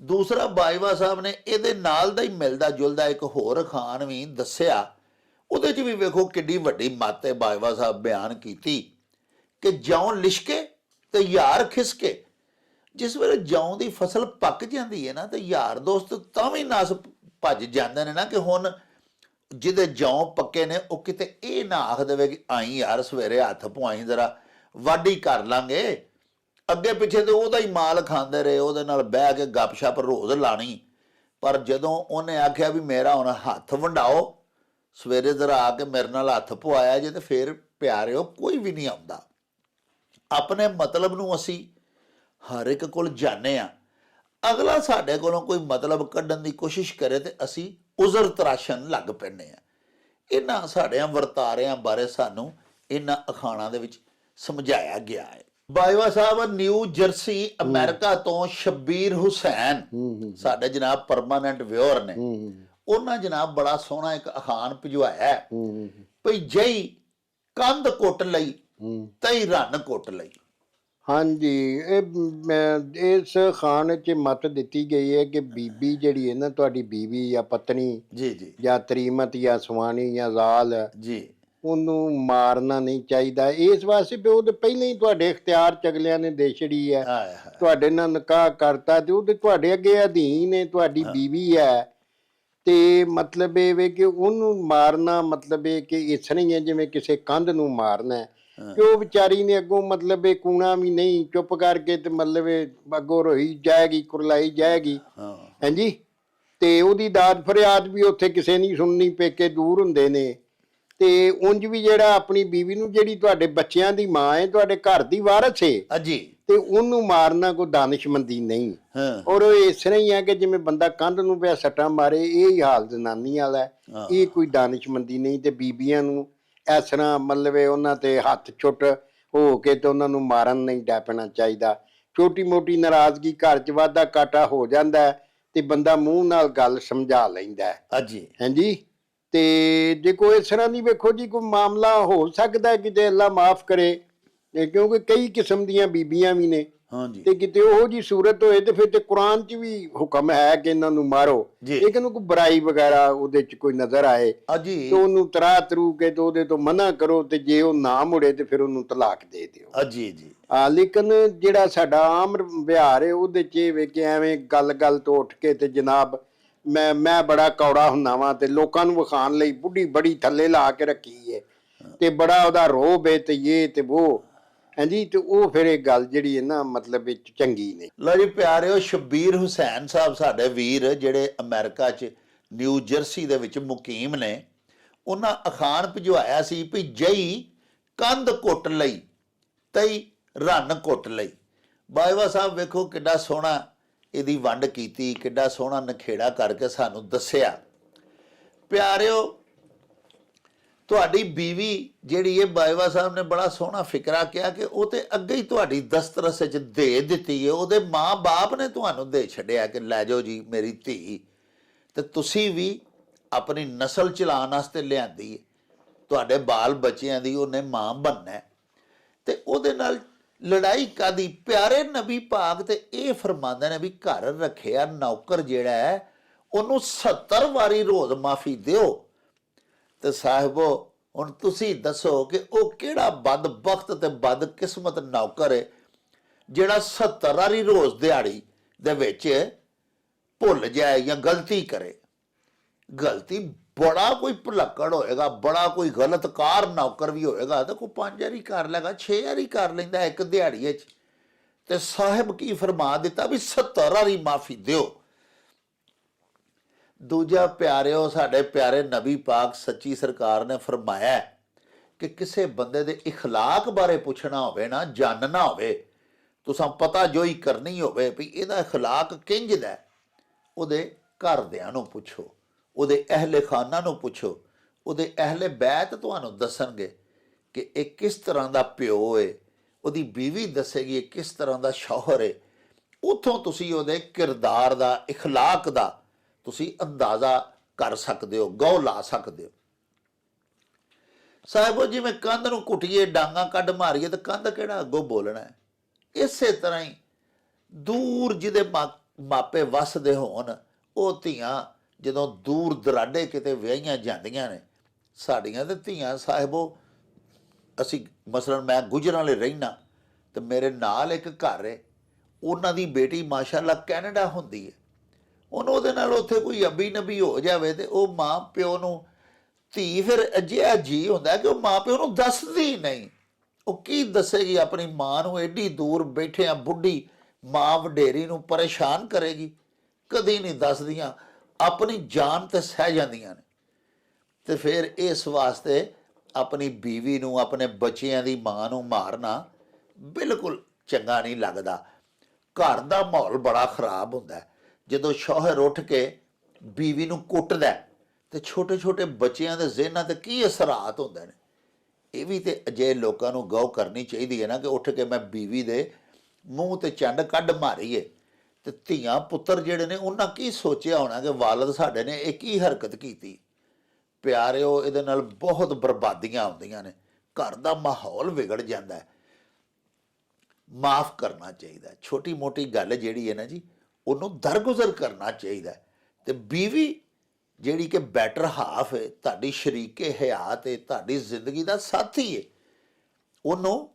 ਦੂਸਰਾ ਬਾਈਵਾ ਸਾਹਿਬ ਨੇ ਇਹਦੇ ਨਾਲ ਦਾ ਹੀ ਮਿਲਦਾ ਜੁਲਦਾ ਇੱਕ ਹੋਰ ਖਾਨ ਵੀ ਦੱਸਿਆ, ਉਹਦੇ 'ਚ ਵੀ ਵੇਖੋ ਕਿੱਡੀ ਵੱਡੀ ਮੱਤ ਹੈ ਬਾਈਵਾ ਸਾਹਿਬ ਬਿਆਨ ਕੀਤੀ। ਕਿ ਜੌਂ ਲਿਸ਼ਕੇ ਤੇ ਯਾਰ ਖਿਸਕੇ। ਜਿਸ ਵੇਲੇ ਜੌਂ ਦੀ ਫਸਲ ਪੱਕ ਜਾਂਦੀ ਹੈ ਨਾ ਤੇ ਯਾਰ ਦੋਸਤ ਤਾਂ ਵੀ ਨਾਸ ਭੱਜ ਜਾਂਦੇ ਨੇ ਨਾ ਕਿ ਹੁਣ ਜਿਹਦੇ ਜੌਂ ਪੱਕੇ ਨੇ, ਉਹ ਕਿਤੇ ਇਹ ਨਾ ਆਖ ਦੇਵੇ ਕਿ ਆਈ ਯਾਰ, ਸਵੇਰੇ ਹੱਥ ਪੁਆਈ ਜ਼ਰਾ, ਵਾਢੀ ਕਰ ਲਾਂਗੇ। ਅੱਗੇ ਪਿੱਛੇ ਤੇ ਉਹਦਾ ਹੀ ਮਾਲ ਖਾਂਦੇ ਰਹੇ, ਉਹਦੇ ਨਾਲ ਬਹਿ ਕੇ ਗੱਪਸ਼ਪ ਰੋਜ਼ ਲਾਣੀ। ਪਰ ਜਦੋਂ ਉਹਨੇ ਆਖਿਆ ਵੀ ਮੇਰਾ ਹੁਣ ਹੱਥ ਵੰਡਾਓ, ਸਵੇਰੇ ਜ਼ਰਾ ਆ ਕੇ ਮੇਰੇ ਨਾਲ ਹੱਥ ਪਵਾਇਆ ਜੇ ਤੇ ਫਿਰ ਪਿਆਰਿਓ, ਕੋਈ ਵੀ ਨਹੀਂ ਆਉਂਦਾ। ਆਪਣੇ ਮਤਲਬ ਨੂੰ ਅਸੀਂ ਹਰ ਇੱਕ ਕੋਲ ਜਾਣੇ ਆ ਅਗਲਾ ਸਾਡੇ ਕੋਲੋਂ ਕੋਈ ਮਤਲਬ ਕੱਢਣ ਦੀ ਕੋਸ਼ਿਸ਼ ਕਰੇ ਤੇ ਅਸੀਂ ਉਜ਼ਰ ਤਰਾਸ਼ਣ ਲੱਗ ਪੈਂਦੇ ਆ ਇਹਨਾਂ ਸਾਡਿਆਂ ਵਰਤਾਰਿਆਂ ਬਾਰੇ ਸਾਨੂੰ ਇਹਨਾਂ ਅਖਾਣਾਂ ਦੇ ਵਿੱਚ ਸਮਝਾਇਆ ਗਿਆ ਹੈ। ਬਾਈਵਾ ਸਾਹਿਬ ਨਿਊ ਜਰਸੀ ਅਮਰੀਕਾ ਤੋਂ ਸ਼ਬੀਰ ਹੁਸੈਨ ਸਾਡੇ ਜਨਾਬ ਪਰਮਾਨੈਂਟ ਵਿਓਰ ਨੇ। ਉਹਨਾਂ ਜਨਾਬ ਬੜਾ ਸੋਹਣਾ ਇੱਕ ਅਖਾਣ ਭਿਜਵਾਇਆ ਹੈ। ਭਈ ਜਈ ਕੰਧ ਕੁੱਟ ਲਈ। ਤਈ ਰਨ ਕੁੱਟ ਲਈ। ਹਾਂਜੀ ਇਹ ਮੈਂ ਇਸ ਖਾਨ 'ਚ ਮਤ ਦਿੱਤੀ ਗਈ ਹੈ ਕਿ ਬੀਬੀ ਜਿਹੜੀ ਹੈ ਨਾ ਤੁਹਾਡੀ ਬੀਵੀ ਜਾਂ ਪਤਨੀ ਜੀ ਜੀ। ਜਾਂ ਤਰੀਮਤ ਜਾਂ ਸਵਾਣੀ ਜਾਂ ਜ਼ਾਲ ਜੀ। ਉਹਨੂੰ ਮਾਰਨਾ ਨਹੀਂ ਚਾਹੀਦਾ। ਇਸ ਵਾਸਤੇ ਵੀ ਉਹਦੇ ਪਹਿਲਾਂ ਹੀ ਤੁਹਾਡੇ ਇਖਤਿਆਰ ਚ ਅਗਲਿਆਂ ਨੇ ਦੇ ਛੜੀ ਹੈ ਤੁਹਾਡੇ ਨਾਲ ਨਿਕਾਹ ਕਰਤਾ ਤੇ ਉਹਦੇ ਤੁਹਾਡੇ ਅੱਗੇ ਅਧੀਨ ਹੈ ਤੁਹਾਡੀ ਬੀਵੀ ਹੈ। ਤੇ ਮਤਲਬ ਇਹ ਵੇ ਕਿ ਉਹਨੂੰ ਮਾਰਨਾ ਮਤਲਬ ਇਹ ਕਿ ਇਸ ਤਰ੍ਹਾਂ ਹੀ ਹੈ ਜਿਵੇਂ ਕਿਸੇ ਕੰਧ ਨੂੰ ਮਾਰਨਾ ਹੈ। ਕਿ ਉਹ ਵਿਚਾਰੀ ਨੇ ਅੱਗੋਂ ਮਤਲਬ ਇਹ ਕੂਣਾ ਵੀ ਨਹੀਂ ਚੁੱਪ ਕਰਕੇ ਤੇ ਮਤਲਬ ਇਹ ਅੱਗੋਂ ਰੋਈ ਜਾਏਗੀ ਕੁਰਲਾਈ ਜਾਏਗੀ। ਹਾਂ। ਹਾਂਜੀ? ਤੇ ਉਹਦੀ ਦਾਦ ਫਰਿਆਦ ਵੀ ਉੱਥੇ ਕਿਸੇ ਨਹੀਂ ਸੁਣਨੀ ਪੇਕੇ ਦੂਰ ਹੁੰਦੇ ਨੇ। ਤੇ ਉਂਝ ਵੀ ਜਿਹੜਾ ਆਪਣੀ ਬੀਵੀ ਨੂੰ ਜਿਹੜੀ ਤੁਹਾਡੇ ਬੱਚਿਆਂ ਦੀ ਮਾਂ ਹੈ ਤੁਹਾਡੇ ਘਰ ਦੀ ਵਾਰਸ ਹੈ ਅਜੀ ਤੇ ਉਹਨੂੰ ਮਾਰਨਾ ਕੋਈ ਦਾਨਿਸ਼ਮੰਦੀ ਨਹੀਂ। ਹਾਂ। ਔਰ ਉਹ ਇਸ ਤਰ੍ਹਾਂ ਹੀ ਹੈ ਕਿ ਜਿਵੇਂ ਬੰਦਾ ਕੰਧ ਨੂੰ ਪਿਆ ਸੱਟਾਂ ਮਾਰੇ ਇਹ ਹੀ ਹਾਲ ਜਨਾਨੀ ਵਾਲਾ। ਇਹ ਕੋਈ ਦਾਨਿਸ਼ਮੰਦੀ ਨਹੀਂ ਤੇ ਬੀਬੀਆਂ ਨੂੰ ਇਸ ਤਰ੍ਹਾਂ ਮਤਲਬ ਇਹ ਉਹਨਾਂ ਤੇ ਹੱਥ ਛੁੱਟ ਹੋ ਕੇ ਤੇ ਉਹਨਾਂ ਨੂੰ ਮਾਰਨ ਨਹੀਂ ਡੈਪਣਾ ਚਾਹੀਦਾ। ਛੋਟੀ ਮੋਟੀ ਨਾਰਾਜ਼ਗੀ ਘਰ 'ਚ ਵਾਧਾ ਕਾਟਾ ਹੋ ਜਾਂਦਾ ਹੈ ਤੇ ਬੰਦਾ ਮੂੰਹ ਨਾਲ ਗੱਲ ਸਮਝਾ ਲੈਂਦਾ ਹੈ। ਅਜੀ ਹਾਂਜੀ ਤੇ ਜੇ ਕੋਈ ਇਸ ਤਰ੍ਹਾਂ ਦੀ ਵੇਖੋ ਜੀ ਕੋਈ ਮਾਮਲਾ ਹੋ ਸਕਦਾ ਹੈ ਕਿਤੇ ਅੱਲਾ ਮਾਫ ਕਰੇ ਕਿਉਂਕਿ ਕਈ ਕਿਸਮ ਦੀਆਂ ਬੀਬੀਆਂ ਵੀ ਨੇ। ਹਾਂਜੀ। ਤੇ ਕਿਤੇ ਉਹੋ ਜੀ ਸੂਰਤ ਹੋਏ ਤੇ ਫਿਰ ਤੇ ਕੁਰਾਨ 'ਚ ਵੀ ਹੁਕਮ ਹੈ ਕਿ ਇਹਨਾਂ ਨੂੰ ਮਾਰੋ। ਜੀ। ਲੇਕਿਨ ਕੋਈ ਬੁਰਾਈ ਵਗੈਰਾ ਉਹਦੇ 'ਚ ਕੋਈ ਨਜ਼ਰ ਆਏ ਤੇ ਉਹਨੂੰ ਤਰਾ ਤਰੂ ਕੇ ਤੇ ਉਹਦੇ ਤੋਂ ਮਨਾ ਕਰੋ ਤੇ ਜੇ ਉਹ ਨਾ ਮੁੜੇ ਤੇ ਫਿਰ ਉਹਨੂੰ ਤਲਾਕ ਦੇ ਦਿਓ। ਅਜੀ ਜੀ ਆ ਲੇਕਿਨ ਜਿਹੜਾ ਸਾਡਾ ਆਮ ਵਿਹਾਰ ਹੈ ਉਹਦੇ 'ਚ ਇਹ ਵੇ ਕਿ ਐਵੇਂ ਗੱਲ-ਗੱਲ ਤੋਂ ਉੱਠ ਕੇ ਤੇ ਜਨਾਬ ਮੈਂ ਮੈਂ ਬੜਾ ਕੌੜਾ ਹੁੰਨਾ ਵਾਂ ਤੇ ਲੋਕਾਂ ਨੂੰ ਵਿਖਾਣ ਲਈ ਬੁੱਢੀ ਬੜੀ ਥੱਲੇ ਲਾ ਕੇ ਰੱਖੀ ਏ। ਤੇ ਬੜਾ ਉਹਦਾ ਰੋਬ ਏ ਤੇ ਇਹ ਤੇ ਉਹ ਹਾਂਜੀ ਤੇ ਉਹ ਫਿਰ ਇਹ ਗੱਲ ਜਿਹੜੀ ਹੈ ਨਾ, ਮਤਲਬ ਵਿੱਚ ਚੰਗੀ ਨਹੀਂ। ਲਓ ਜੀ ਪਿਆਰਿਓ, ਸ਼ਬੀਰ ਹੁਸੈਨ ਸਾਹਿਬ ਸਾਡੇ ਵੀਰ, ਜਿਹੜੇ ਅਮਰੀਕਾ 'ਚ, ਨਿਊ ਜਰਸੀ ਦੇ ਵਿੱਚ ਮੁਕੀਮ ਨੇ, ਉਹਨਾਂ ਅਖਾਣ ਭਜਵਾਇਆ ਸੀ ਵੀ ਜਈ ਕੰਧ ਕੁੱਟ ਲਈ, ਤਈ ਰੰਨ ਕੁੱਟ ਲਈ। ਬਾਜਵਾ ਸਾਹਿਬ ਵੇਖੋ ਕਿੱਡਾ ਸੋਹਣਾ ਇਹਦੀ ਵੰਡ ਕੀਤੀ, ਕਿੱਡਾ ਸੋਹਣਾ ਨਖੇੜਾ ਕਰਕੇ ਸਾਨੂੰ ਦੱਸਿਆ। ਪਿਆਰਿਓ ਤੁਹਾਡੀ ਬੀਵੀ ਜਿਹੜੀ ਇਹ ਬਾਈਵਾ ਸਾਹਿਬ ਨੇ ਬੜਾ ਸੋਹਣਾ ਫਿਕਰਾ ਕਿਹਾ ਕਿ ਉਹ ਤੇ ਅੱਗੇ ਹੀ ਤੁਹਾਡੀ ਦਸਤਰਸ ਵਿੱਚ ਦੇ ਦਿੱਤੀ ਹੈ ਉਹਦੇ ਮਾਂ-ਬਾਪ ਨੇ ਤੁਹਾਨੂੰ ਦੇ ਛੱਡਿਆ ਕਿ ਲੈ ਜਾਓ ਜੀ ਮੇਰੀ ਧੀ। ਤੇ ਤੁਸੀਂ ਵੀ ਆਪਣੀ ਨਸਲ ਚਲਾਉਣ ਵਾਸਤੇ ਲਿਆਂਦੀ ਹੈ ਤੁਹਾਡੇ ਬਾਲ ਬੱਚਿਆਂ ਦੀ ਉਹਨੇ ਮਾਂ ਬਣਨਾ ਹੈ ਤੇ ਉਹਦੇ ਨਾਲ ਲੜਾਈ ਕਾਦੀ ਪਿਆਰੇ ਨਬੀ ਪਾਕ ਤੇ ਇਹ ਫਰਮਾਉਂਦੇ ਨੇ ਵੀ ਘਰ ਰੱਖਿਆ ਨੌਕਰ ਜਿਹੜਾ ਹੈ, ਉਹਨੂੰ 70 ਵਾਰੀ ਰੋਜ਼ ਮਾਫੀ ਦਿਓ। ਤੇ ਸਾਹਿਬੋ, ਹੁਣ ਤੁਸੀਂ ਦੱਸੋ ਕਿ ਉਹ ਕਿਹੜਾ ਬਦਬਖਤ ਤੇ ਬਦਕਿਸਮਤ ਨੌਕਰ ਹੈ ਜਿਹੜਾ 70 ਵਾਰੀ ਰੋਜ਼ ਦਿਹਾੜੀ ਦੇ ਵਿੱਚ ਭੁੱਲ ਜਾਏ ਜਾਂ ਗਲਤੀ ਕਰੇ? ਗਲਤੀ ਬੜਾ ਕੋਈ ਭੁਲੱਕੜ ਹੋਏਗਾ, ਬੜਾ ਕੋਈ ਗਲਤਕਾਰ ਨੌਕਰ ਵੀ ਹੋਏਗਾ। ਤਾਂ ਕੋਈ ਪੰਜ ਵਾਰੀ ਕਰ ਲੇਗਾ, ਛੇ ਵਾਰੀ ਕਰ ਲੈਂਦਾ ਇੱਕ ਦਿਹਾੜੀ ਵਿੱਚ। ਤੇ ਸਾਹਿਬ ਕੀ ਫਰਮਾ ਦਿੱਤਾ ਵੀ 70 ਵਾਰੀ ਮਾਫੀ ਦਿਓ। ਦੂਜਾ ਪਿਆਰਿਓ ਸਾਡੇ ਪਿਆਰੇ ਨਬੀ ਪਾਕ ਸੱਚੀ ਸਰਕਾਰ ਨੇ ਫਰਮਾਇਆ ਹੈ ਕਿ ਕਿਸੇ ਬੰਦੇ ਦੇ اخلاق ਬਾਰੇ ਪੁੱਛਣਾ ਹੋਵੇ ਨਾ ਜਾਣਨਾ ਹੋਵੇ ਤੁਸੀਂ ਪਤਾ ਜੋ ਹੀ ਕਰਨੀ ਹੋਵੇ ਵੀ ਇਹਦਾ اخلاق ਕਿੰਜ ਦਾ ਹੈ, ਉਹਦੇ ਘਰਦਿਆਂ ਨੂੰ ਪੁੱਛੋ ਉਹਦੇ ਅਹਲੇ ਖਾਨਾ ਨੂੰ ਪੁੱਛੋ ਉਹਦੇ ਅਹਲੇ ਬੈਤ ਤੁਹਾਨੂੰ ਦੱਸਣਗੇ ਕਿ ਇਹ ਕਿਸ ਤਰ੍ਹਾਂ ਦਾ ਪਿਓ ਹੈ ਉਹਦੀ ਬੀਵੀ ਦੱਸੇਗੀ ਇਹ ਕਿਸ ਤਰ੍ਹਾਂ ਦਾ ਸ਼ੌਹਰ ਹੈ ਉਥੋਂ ਤੁਸੀਂ ਉਹਦੇ ਕਿਰਦਾਰ ਦਾ اخلاق ਦਾ ਤੁਸੀਂ ਅੰਦਾਜ਼ਾ ਕਰ ਸਕਦੇ ਹੋ ਗੌ ਲਾ ਸਕਦੇ ਹੋ। ਸਾਹਿਬੋ ਜਿਵੇਂ ਕੰਧ ਨੂੰ ਕੁੱਟੀਏ ਡਾਂਗਾ ਕੱਢ ਮਾਰੀਏ, ਤਾਂ ਕੰਧ ਕਿਹੜਾ ਅੱਗੋਂ ਬੋਲਣਾ ਹੈ? ਇਸੇ ਤਰ੍ਹਾਂ ਹੀ ਦੂਰ ਜਿਹਦੇ ਮਾ- ਮਾਪੇ ਵਸਦੇ ਹੋਣ, ਉਹ ਧੀਆਂ ਜਦੋਂ ਦੂਰ ਦਰਾਡੇ ਕਿਤੇ ਵਿਆਹੀਆਂ ਜਾਂਦੀਆਂ ਨੇ, ਸਾਡੀਆਂ ਤੇ ਧੀਆਂ, ਸਾਹਿਬੋ ਅਸੀਂ ਮਸਲਨ ਮੈਂ ਗੁਜਰਾਂ ਵਾਲੇ ਰਹਿਣਾ, ਤੇ ਮੇਰੇ ਨਾਲ ਇੱਕ ਘਰ ਹੈ ਉਹਨਾਂ ਦੀ ਬੇਟੀ ਮਾਸ਼ਾਅੱਲਾ ਕੈਨੇਡਾ ਹੁੰਦੀ ਹੈ ਉਹਨੂੰ ਉਹਦੇ ਨਾਲ ਉੱਥੇ ਕੋਈ ਅੱਬੀ ਨਬੀ ਹੋ ਜਾਵੇ ਤੇ ਉਹ ਮਾਂ ਪਿਓ ਨੂੰ ਧੀ ਫਿਰ ਅਜਿਹਾ ਜੀ ਹੁੰਦਾ ਕਿ ਉਹ ਮਾਂ ਪਿਓ ਨੂੰ ਦੱਸਦੀ ਨਹੀਂ। ਉਹ ਕੀ ਦੱਸੇਗੀ? ਆਪਣੀ ਮਾਂ ਨੂੰ ਐਡੀ ਦੂਰ ਬੈਠਿਆਂ ਬੁੱਢੀ ਮਾਂ ਵਡੇਰੀ ਨੂੰ ਪਰੇਸ਼ਾਨ ਕਰੇਗੀ। ਕਦੀ ਨਹੀਂ ਦੱਸਦੀਆਂ। ਆਪਣੀ ਜਾਨ ਤੇ ਸਹਿ ਜਾਂਦੀਆਂ ਨੇ। ਤੇ ਫਿਰ ਇਸ ਵਾਸਤੇ ਆਪਣੀ ਬੀਵੀ ਨੂੰ, ਆਪਣੇ ਬੱਚਿਆਂ ਦੀ ਮਾਂ ਨੂੰ ਮਾਰਨਾ ਬਿਲਕੁਲ ਚੰਗਾ ਨਹੀਂ ਲੱਗਦਾ। ਘਰ ਦਾ ਮਾਹੌਲ ਬੜਾ ਖਰਾਬ ਹੁੰਦਾ। ਹੈ। ਜਦੋਂ ਸ਼ੌਹਰ ਉੱਠ ਕੇ ਬੀਵੀ ਨੂੰ ਕੁੱਟਦਾ ਹੈ, ਤੇ ਛੋਟੇ ਛੋਟੇ ਬੱਚਿਆਂ ਦੇ ਜ਼ਿਹਨਾਂ ਤੇ ਕੀ ਅਸਰਾਤ ਹੁੰਦੇ ਨੇ? ਇਹ ਵੀ ਤੇ ਅਜੇ ਲੋਕਾਂ ਨੂੰ ਗੌ ਕਰਨੀ ਚਾਹੀਦੀ ਹੈ ਨਾ ਕਿ ਉੱਠ ਕੇ ਮੈਂ ਬੀਵੀ ਦੇ ਮੂੰਹ ਤੇ ਚੰਡ ਕੱਢ ਮਾਰੀਏ ਤੇ ਧੀਆਂ ਪੁੱਤਰ ਜਿਹੜੇ ਨੇ ਉਹਨਾਂ ਕੀ ਸੋਚਿਆ ਹੋਣਾ ਕਿ ਵਾਲਦ ਸਾਡੇ ਨੇ ਇਹ ਕੀ ਹਰਕਤ ਕੀਤੀ? ਪਿਆਰਿਓ ਇਹਦੇ ਨਾਲ ਬਹੁਤ ਬਰਬਾਦੀਆਂ ਆਉਂਦੀਆਂ ਨੇ ਘਰ ਦਾ ਮਾਹੌਲ ਵਿਗੜ ਜਾਂਦਾ ਹੈ। ਮਾਫ ਕਰਨਾ ਚਾਹੀਦਾ ਛੋਟੀ ਮੋਟੀ ਗੱਲ ਜਿਹੜੀ ਹੈ ਨਾ ਜੀ ਉਹਨੂੰ ਦਰਗੁਜ਼ਰ ਕਰਨਾ ਚਾਹੀਦਾ। ਤੇ ਬੀਵੀ ਜਿਹੜੀ ਕਿ ਬੈਟਰ ਹਾਫ ਹੈ ਤੁਹਾਡੀ ਸ਼ਰੀਕੇ ਹਯਾਤ ਹੈ ਤੁਹਾਡੀ ਜ਼ਿੰਦਗੀ ਦਾ ਸਾਥੀ ਹੈ ਉਹਨੂੰ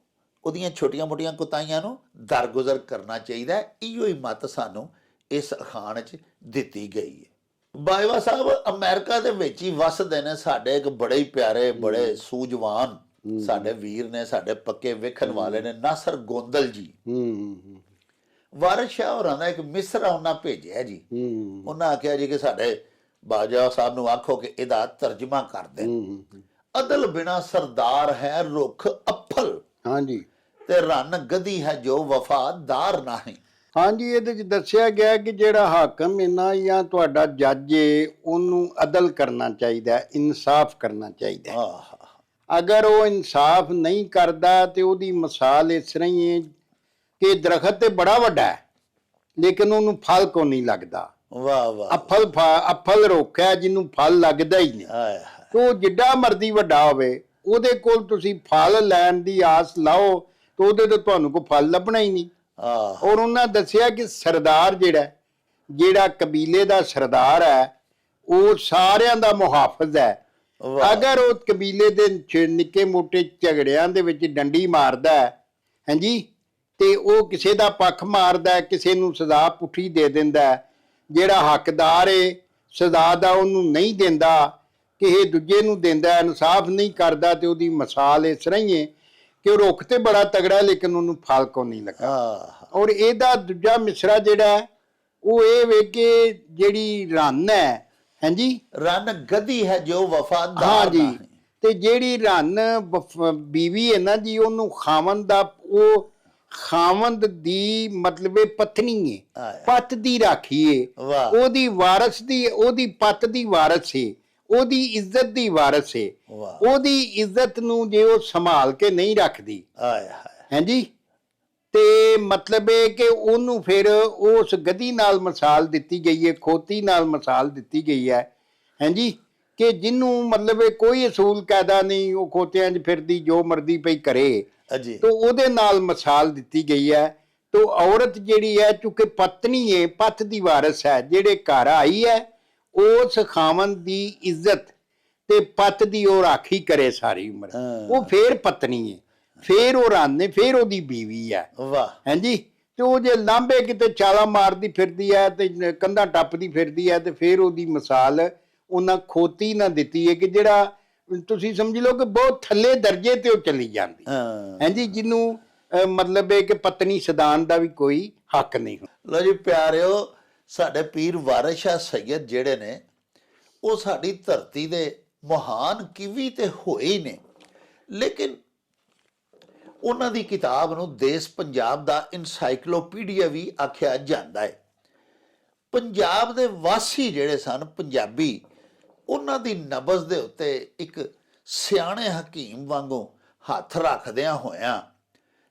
ਉਹਦੀਆਂ ਛੋਟੀਆਂ-ਮੋਟੀਆਂ ਕੁਤਾਈਆਂ ਨੂੰ ਦਰਗੁਜ਼ਰ ਕਰਨਾ ਚਾਹੀਦਾ ਹੈ। ਇਹੋ ਹੀ ਮਤ ਸਾਨੂੰ ਇਸ ਅਖਾਣ 'ਚ ਦਿੱਤੀ ਗਈ ਹੈ। ਬਾਈਵਾ ਸਾਹਿਬ ਅਮਰੀਕਾ ਦੇ ਵਿੱਚ ਹੀ ਵਸਦੇ ਨੇ ਸਾਡੇ ਇੱਕ ਬੜੇ ਹੀ ਪਿਆਰੇ ਬੜੇ ਸੂਝਵਾਨ ਸਾਡੇ ਵੀਰ ਨੇ ਸਾਡੇ ਪੱਕੇ ਵੇਖਣ ਵਾਲੇ ਨੇ ਨਾਸਰ ਗੋਂਦਲ ਜੀ। ਹੂੰ ਹੂੰ। ਵਾਰਿਸ ਸ਼ਾਹ ਹੋਰਾਂ ਦਾ ਇੱਕ ਮਿਸਰਾ ਉਹਨਾਂ ਭੇਜਿਆ ਜੀ। ਉਹਨਾਂ ਆਖਿਆ ਜੀ ਕਿ ਸਾਡੇ ਬਾਜਾ ਸਾਹਿਬ ਨੂੰ ਆਖੋ ਕਿ ਇਹਦਾ ਤਰਜਮਾ ਕਰ ਹੂੰ ਅਦਲ ਬਿਨਾ ਸਰਦਾਰ ਹੈ ਰੁੱਖ ਅੱਫਲ। ਹਾਂਜੀ। ਤੇ ਰਨ ਗਦੀ ਹੈ ਜੋ ਵਫਾਦਾਰ ਨਹੀਂ। ਹਾਂਜੀ ਇਹਦੇ ਚ ਦੱਸਿਆ ਗਿਆ ਕਿ ਜਿਹੜਾ ਹਾਕਮ ਇਨਾ ਜਾਂ ਤੁਹਾਡਾ ਜੱਜ ਏ ਉਹਨੂੰ ਅਦਲ ਕਰਨਾ ਚਾਹੀਦਾ ਹੈ, ਇਨਸਾਫ ਕਰਨਾ ਚਾਹੀਦਾ। ਹੈ। ਆਹ। ਅਗਰ ਉਹ ਇਨਸਾਫ ਨਹੀਂ ਕਰਦਾ ਤੇ ਉਹਦੀ ਮਿਸਾਲ ਇਸ ਤਰ੍ਹਾਂ ਹੀ ਹੈ ਕਿ ਦਰਖਤ ਤੇ ਬੜਾ ਵੱਡਾ ਹੈ ਲੇਕਿਨ ਉਹਨੂੰ ਫਲ ਕੋ ਨਹੀਂ ਲੱਗਦਾ? ਵਾਹ ਵਾਹ। ਅਫਲ ਅਫਲ ਹੈ ਜਿਹਨੂੰ ਫਲ ਲੱਗਦਾ ਹੀ ਨਹੀਂ। ਹਾਏ। ਤੇ ਜਿੱਡਾ ਮਰਦੀ ਵੱਡਾ ਹੋਵੇ ਉਹਦੇ ਕੋਲ ਤੁਸੀਂ ਫਲ ਲੈਣ ਦੀ ਆਸ ਲਾਓ ਤੇ ਉਹਦੇ ਤੋਂ ਤੁਹਾਨੂੰ ਕੋਈ ਫਲ ਲੱਭਣਾ ਹੀ ਨਹੀਂ। ਆਹ। ਔਰ ਉਹਨਾਂ ਦੱਸਿਆ ਕਿ ਸਰਦਾਰ ਜਿਹੜਾ ਜਿਹੜਾ ਕਬੀਲੇ ਦਾ ਸਰਦਾਰ ਹੈ ਉਹ ਸਾਰਿਆਂ ਦਾ ਮੁਹਾਫਿਜ਼ ਹੈ। ਅਗਰ ਉਹ ਕਬੀਲੇ ਦੇ ਨਿੱਕੇ ਮੋਟੇ ਝਗੜਿਆਂ ਦੇ ਵਿੱਚ ਡੰਡੀ ਮਾਰਦਾ ਹੈ ਹਾਂਜੀ ਤੇ ਉਹ ਕਿਸੇ ਦਾ ਪੱਖ ਮਾਰਦਾ ਕਿਸੇ ਨੂੰ ਸਜ਼ਾ ਪੁੱਠੀ ਦੇ ਦਿੰਦਾ ਜਿਹੜਾ ਹੱਕਦਾਰ ਏ ਸਜ਼ਾ ਦਾ ਉਹਨੂੰ ਨਹੀਂ ਦਿੰਦਾ ਕਿਸੇ ਦੂਜੇ ਨੂੰ ਦਿੰਦਾ ਇਨਸਾਫ ਨਹੀਂ ਕਰਦਾ ਤੇ ਉਹਦੀ ਮਿਸਾਲ ਇਸ ਤਰ੍ਹਾਂ ਹੀ ਹੈ ਕਿ ਉਹ ਰੁੱਖ ਤੇ ਬੜਾ ਤਗੜਾ ਲੇਕਿਨ ਉਹਨੂੰ ਫਲ ਕੋ ਨਹੀਂ ਲੱਗਾ। ਔਰ ਇਹਦਾ ਦੂਜਾ ਮਿਸਰਾ ਜਿਹੜਾ ਉਹ ਇਹ ਵੇ ਕਿ ਜਿਹੜੀ ਰੰਨ ਹੈ ਹਾਂਜੀ? ਰਨ ਗਦੀ ਹੈ ਜੋ ਵਫਾਦਾਰ ਹਾਂ ਜੀ। ਤੇ ਜਿਹੜੀ ਰੰਨ ਬੀਵੀ ਹੈ ਨਾ ਜੀ ਉਹਨੂੰ ਖਾਵਨ ਦਾ ਉਹ ਖਾਵੰਦ ਦੀ ਮਤਲਬ ਪਤਨੀ ਹੈ। ਪਤ ਦੀ ਰਾਖੀ ਹੈ ਵਾਹ। ਉਹਦੀ ਵਾਰਸ ਦੀ ਉਹਦੀ ਪਤ ਦੀ ਵਾਰਸ ਹੈ ਉਹਦੀ ਇੱਜ਼ਤ ਦੀ ਵਾਰਸ ਹੈ ਉਹਦੀ ਇੱਜ਼ਤ ਨੂੰ ਜੇ ਉਹ ਸੰਭਾਲ ਕੇ ਨਹੀਂ ਰੱਖਦੀ ਹਾਂਜੀ? ਤੇ ਮਤਲਬ ਇਹ ਕਿ ਉਹਨੂੰ ਫਿਰ ਉਸ ਗਦੀ ਨਾਲ ਮਿਸਾਲ ਦਿੱਤੀ ਗਈ ਹੈ ਖੋਤੀ ਨਾਲ ਮਿਸਾਲ ਦਿੱਤੀ ਗਈ ਹੈ। ਹਾਂਜੀ? ਕਿ ਜਿਹਨੂੰ ਮਤਲਬ ਕੋਈ ਅਸੂਲ ਕਾਇਦਾ ਨਹੀਂ ਉਹ ਖੋਤਿਆਂ 'ਚ ਫਿਰਦੀ ਜੋ ਮਰਦੀ ਪਈ ਕਰੇ। ਅਜੀ ਤੋ ਉਹਦੇ ਨਾਲ ਮਿਸਾਲ ਦਿੱਤੀ ਗਈ ਹੈ। ਤੋ ਔਰਤ ਜਿਹੜੀ ਹੈ ਚੁੱਕੇ ਪਤਨੀ ਹੈ ਪਤ ਦੀ ਵਾਰਸ ਹੈ ਜਿਹੜੇ ਘਰ ਆਈ ਹੈ ਉਸ ਖਾਵਨ ਦੀ ਇੱਜ਼ਤ ਤੇ ਪਤ ਦੀ ਉਹ ਰਾਖੀ ਕਰੇ ਸਾਰੀ ਉਮਰ। ਉਹ ਫੇਰ ਪਤਨੀ ਹੈ ਫੇਰ ਉਹ ਰਾਨੇ ਫੇਰ ਉਹਦੀ ਬੀਵੀ ਹੈ। ਵਾਹ। ਹਾਂਜੀ? ਤੇ ਉਹ ਜੇ ਲਾਂਬੇ ਕਿਤੇ ਚਾਲਾ ਮਾਰਦੀ ਫਿਰਦੀ ਹੈ ਤੇ ਕੰਧਾਂ ਟੱਪਦੀ ਫਿਰਦੀ ਹੈ ਤੇ ਫੇਰ ਉਹਦੀ ਮਿਸਾਲ ਉਹਨਾਂ ਖੋਤੀ ਨਾ ਦਿੱਤੀ ਹੈ ਕਿ ਜਿਹੜਾ ਤੁਸੀਂ ਸਮਝ ਲਓ ਕਿ ਬਹੁਤ ਥੱਲੇ ਦਰਜੇ ਤੇ ਉਹ ਚਲੀ ਜਾਂਦੀ। ਹਾਂ। ਹਾਂਜੀ ਜਿਹਨੂੰ ਮਤਲਬ ਹੈ ਕਿ ਪਤਨੀ ਸਦਾਨ ਦਾ ਵੀ ਕੋਈ ਹੱਕ ਨਹੀਂ ਹੁੰਦਾ। ਲੋ ਜੀ ਪਿਆਰਿਓ ਸਾਡੇ ਪੀਰ ਵਾਰਿਸ ਸੈਯਦ ਜਿਹੜੇ ਨੇ ਉਹ ਸਾਡੀ ਧਰਤੀ ਦੇ ਮਹਾਨ ਕਿਵੀ ਤੇ ਹੋਏ ਨੇ। ਲੇਕਿਨ ਉਹਨਾਂ ਦੀ ਕਿਤਾਬ ਨੂੰ ਦੇਸ਼ ਪੰਜਾਬ ਦਾ ਇਨਸਾਈਕਲੋਪੀਡੀਆ ਵੀ ਆਖਿਆ ਜਾਂਦਾ ਹੈ। ਪੰਜਾਬ ਦੇ ਵਾਸੀ ਜਿਹੜੇ ਸਨ ਪੰਜਾਬੀ ਉਹਨਾਂ ਦੀ ਨਬਜ਼ ਦੇ ਉੱਤੇ ਇੱਕ ਸਿਆਣੇ ਹਕੀਮ ਵਾਂਗੂ ਹੱਥ ਰੱਖਦਿਆਂ ਹੋਇਆਂ,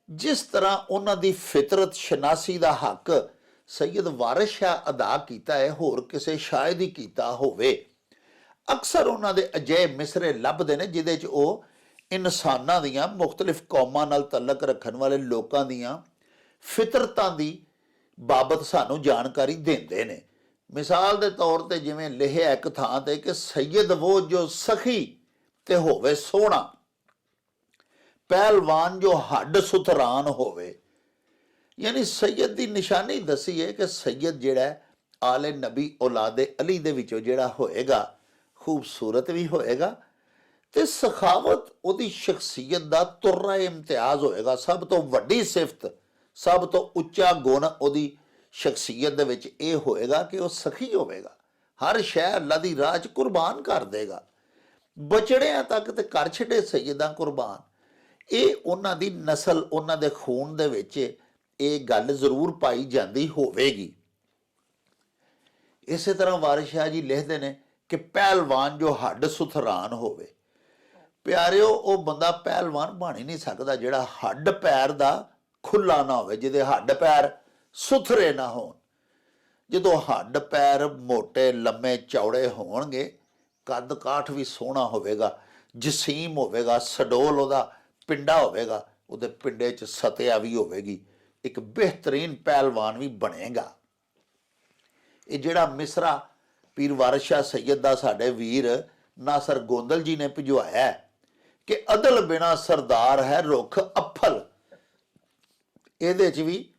ਜਿਸ ਤਰ੍ਹਾਂ ਉਹਨਾਂ ਦੀ ਫਿਤਰਤ ਸ਼ਨਾਸੀ ਦਾ ਹੱਕ ਸੈਯਦ ਵਾਰਿਸ ਸ਼ਾਹ ਅਦਾ ਕੀਤਾ ਹੈ, ਹੋਰ ਕਿਸੇ ਸ਼ਾਇਦ ਹੀ ਕੀਤਾ ਹੋਵੇ। ਅਕਸਰ ਉਹਨਾਂ ਦੇ ਅਜੇ ਮਿਸਰੇ ਲੱਭਦੇ ਨੇ, ਜਿਹਦੇ 'ਚ ਉਹ ਇਨਸਾਨਾਂ ਦੀਆਂ ਮੁxtਲਿਫ ਕੌਮਾਂ ਨਾਲ ਤਲਕ ਰੱਖਣ ਵਾਲੇ ਲੋਕਾਂ ਦੀਆਂ ਫਿਤਰਤਾਂ ਦੀ ਬਾਬਤ ਸਾਨੂੰ ਜਾਣਕਾਰੀ ਦਿੰਦੇ ਨੇ। ਮਿਸਾਲ ਦੇ ਤੌਰ ਤੇ ਜਿਵੇਂ ਲਿਖਿਆ ਇੱਕ ਥਾਂ ਤੇ ਕਿ ਸੈਯਦ ਉਹ ਜੋ ਸਖੀ ਤੇ ਹੋਵੇ ਸੋਹਣਾ, ਪਹਿਲਵਾਨ ਜੋ ਹੱਡ ਸੁਥਰਾਨ ਹੋਵੇ। ਯਾਨੀ ਸੈਯਦ ਦੀ ਨਿਸ਼ਾਨੀ ਦਸੀ ਹੈ ਕਿ ਸੈਯਦ ਜਿਹੜਾ ਆਲੇ ਨਬੀ ਔਲਾਦੇ ਅਲੀ ਦੇ ਵਿੱਚੋਂ ਜਿਹੜਾ ਹੋਏਗਾ, ਖੂਬਸੂਰਤ ਵੀ ਹੋਏਗਾ ਤੇ ਸਖਾਵਤ ਉਹਦੀ ਸ਼ਖਸੀਅਤ ਦਾ ਤੁਰਰਾ ਇਮਤਿਆਜ਼ ਹੋਏਗਾ। ਸਭ ਤੋਂ ਵੱਡੀ ਸਿਫਤ, ਸਭ ਤੋਂ ਉੱਚਾ ਗੁਣ ਉਹਦੀ ਸ਼ਖਸੀਅਤ ਦੇ ਵਿੱਚ ਇਹ ਹੋਏਗਾ ਕਿ ਉਹ ਸਖੀ ਹੋਵੇਗਾ। ਹਰ ਸ਼ੈ ਅੱਲਾ ਦੀ ਰਾਹ 'ਚ ਕੁਰਬਾਨ ਕਰ ਦੇਗਾ। ਬਚੜਿਆਂ ਤੱਕ ਤੇ ਕਰ ਛੱਡੇ ਸੈਯਦਾਂ ਕੁਰਬਾਨ। ਇਹ ਉਹਨਾਂ ਦੀ ਨਸਲ, ਉਹਨਾਂ ਦੇ ਖੂਨ ਦੇ ਵਿੱਚ ਇਹ ਗੱਲ ਜ਼ਰੂਰ ਪਾਈ ਜਾਂਦੀ ਹੋਵੇਗੀ। ਇਸੇ ਤਰ੍ਹਾਂ ਵਾਰਿਸ ਸ਼ਾਹ ਜੀ ਲਿਖਦੇ ਨੇ ਕਿ ਪਹਿਲਵਾਨ ਜੋ ਹੱਡ ਸੁਥਰਾਨ ਹੋਵੇ। ਪਿਆਰਿਓ, ਉਹ ਬੰਦਾ ਪਹਿਲਵਾਨ ਬਣ ਹੀ ਨਹੀਂ ਸਕਦਾ ਜਿਹੜਾ ਹੱਡ ਪੈਰ ਦਾ ਖੁੱਲਾ ਨਾ ਹੋਵੇ, ਜਿਹਦੇ ਹੱਡ ਪੈਰ ਸੁਥਰੇ ਨਾ ਹੋਣ। ਜਦੋਂ ਹੱਡ ਪੈਰ ਮੋٹے ਲੰਮੇ ਚੌੜੇ ਹੋਣਗੇ ਕੱਦ ਕਾਠ ਵੀ ਸੋਹਣਾ ਹੋਵੇਗਾ, ਜਸੀਮ ਹੋਵੇਗਾ, ਸਡੋਲ ਉਹਦਾ ਪਿੰਡਾ ਹੋਵੇਗਾ, ਉਹਦੇ ਪਿੰਡੇ 'ਚ ਸਤਿਆ ਵੀ ਹੋਵੇਗੀ, ਇੱਕ ਬਿਹਤਰੀਨ ਪਹਿਲਵਾਨ ਵੀ ਬਣੇਗਾ। ਇਹ ਜਿਹੜਾ ਮਿਸਰਾ ਪੀਰ ਵਾਰਿਸ ਸ਼ਾਹ ਦਾ ਸਾਡੇ ਵੀਰ ਨਾਸਰ ਗੋਂਦਲ ਜੀ ਨੇ ਭਿਜਵਾਇਆ ਕਿ ਅਦਲ ਬਿਨਾ ਸਰਦਾਰ ਹੈ, ਰੁੱਖ ਅਫਲ। ਇਹਦੇ 'ਚ ਵੀ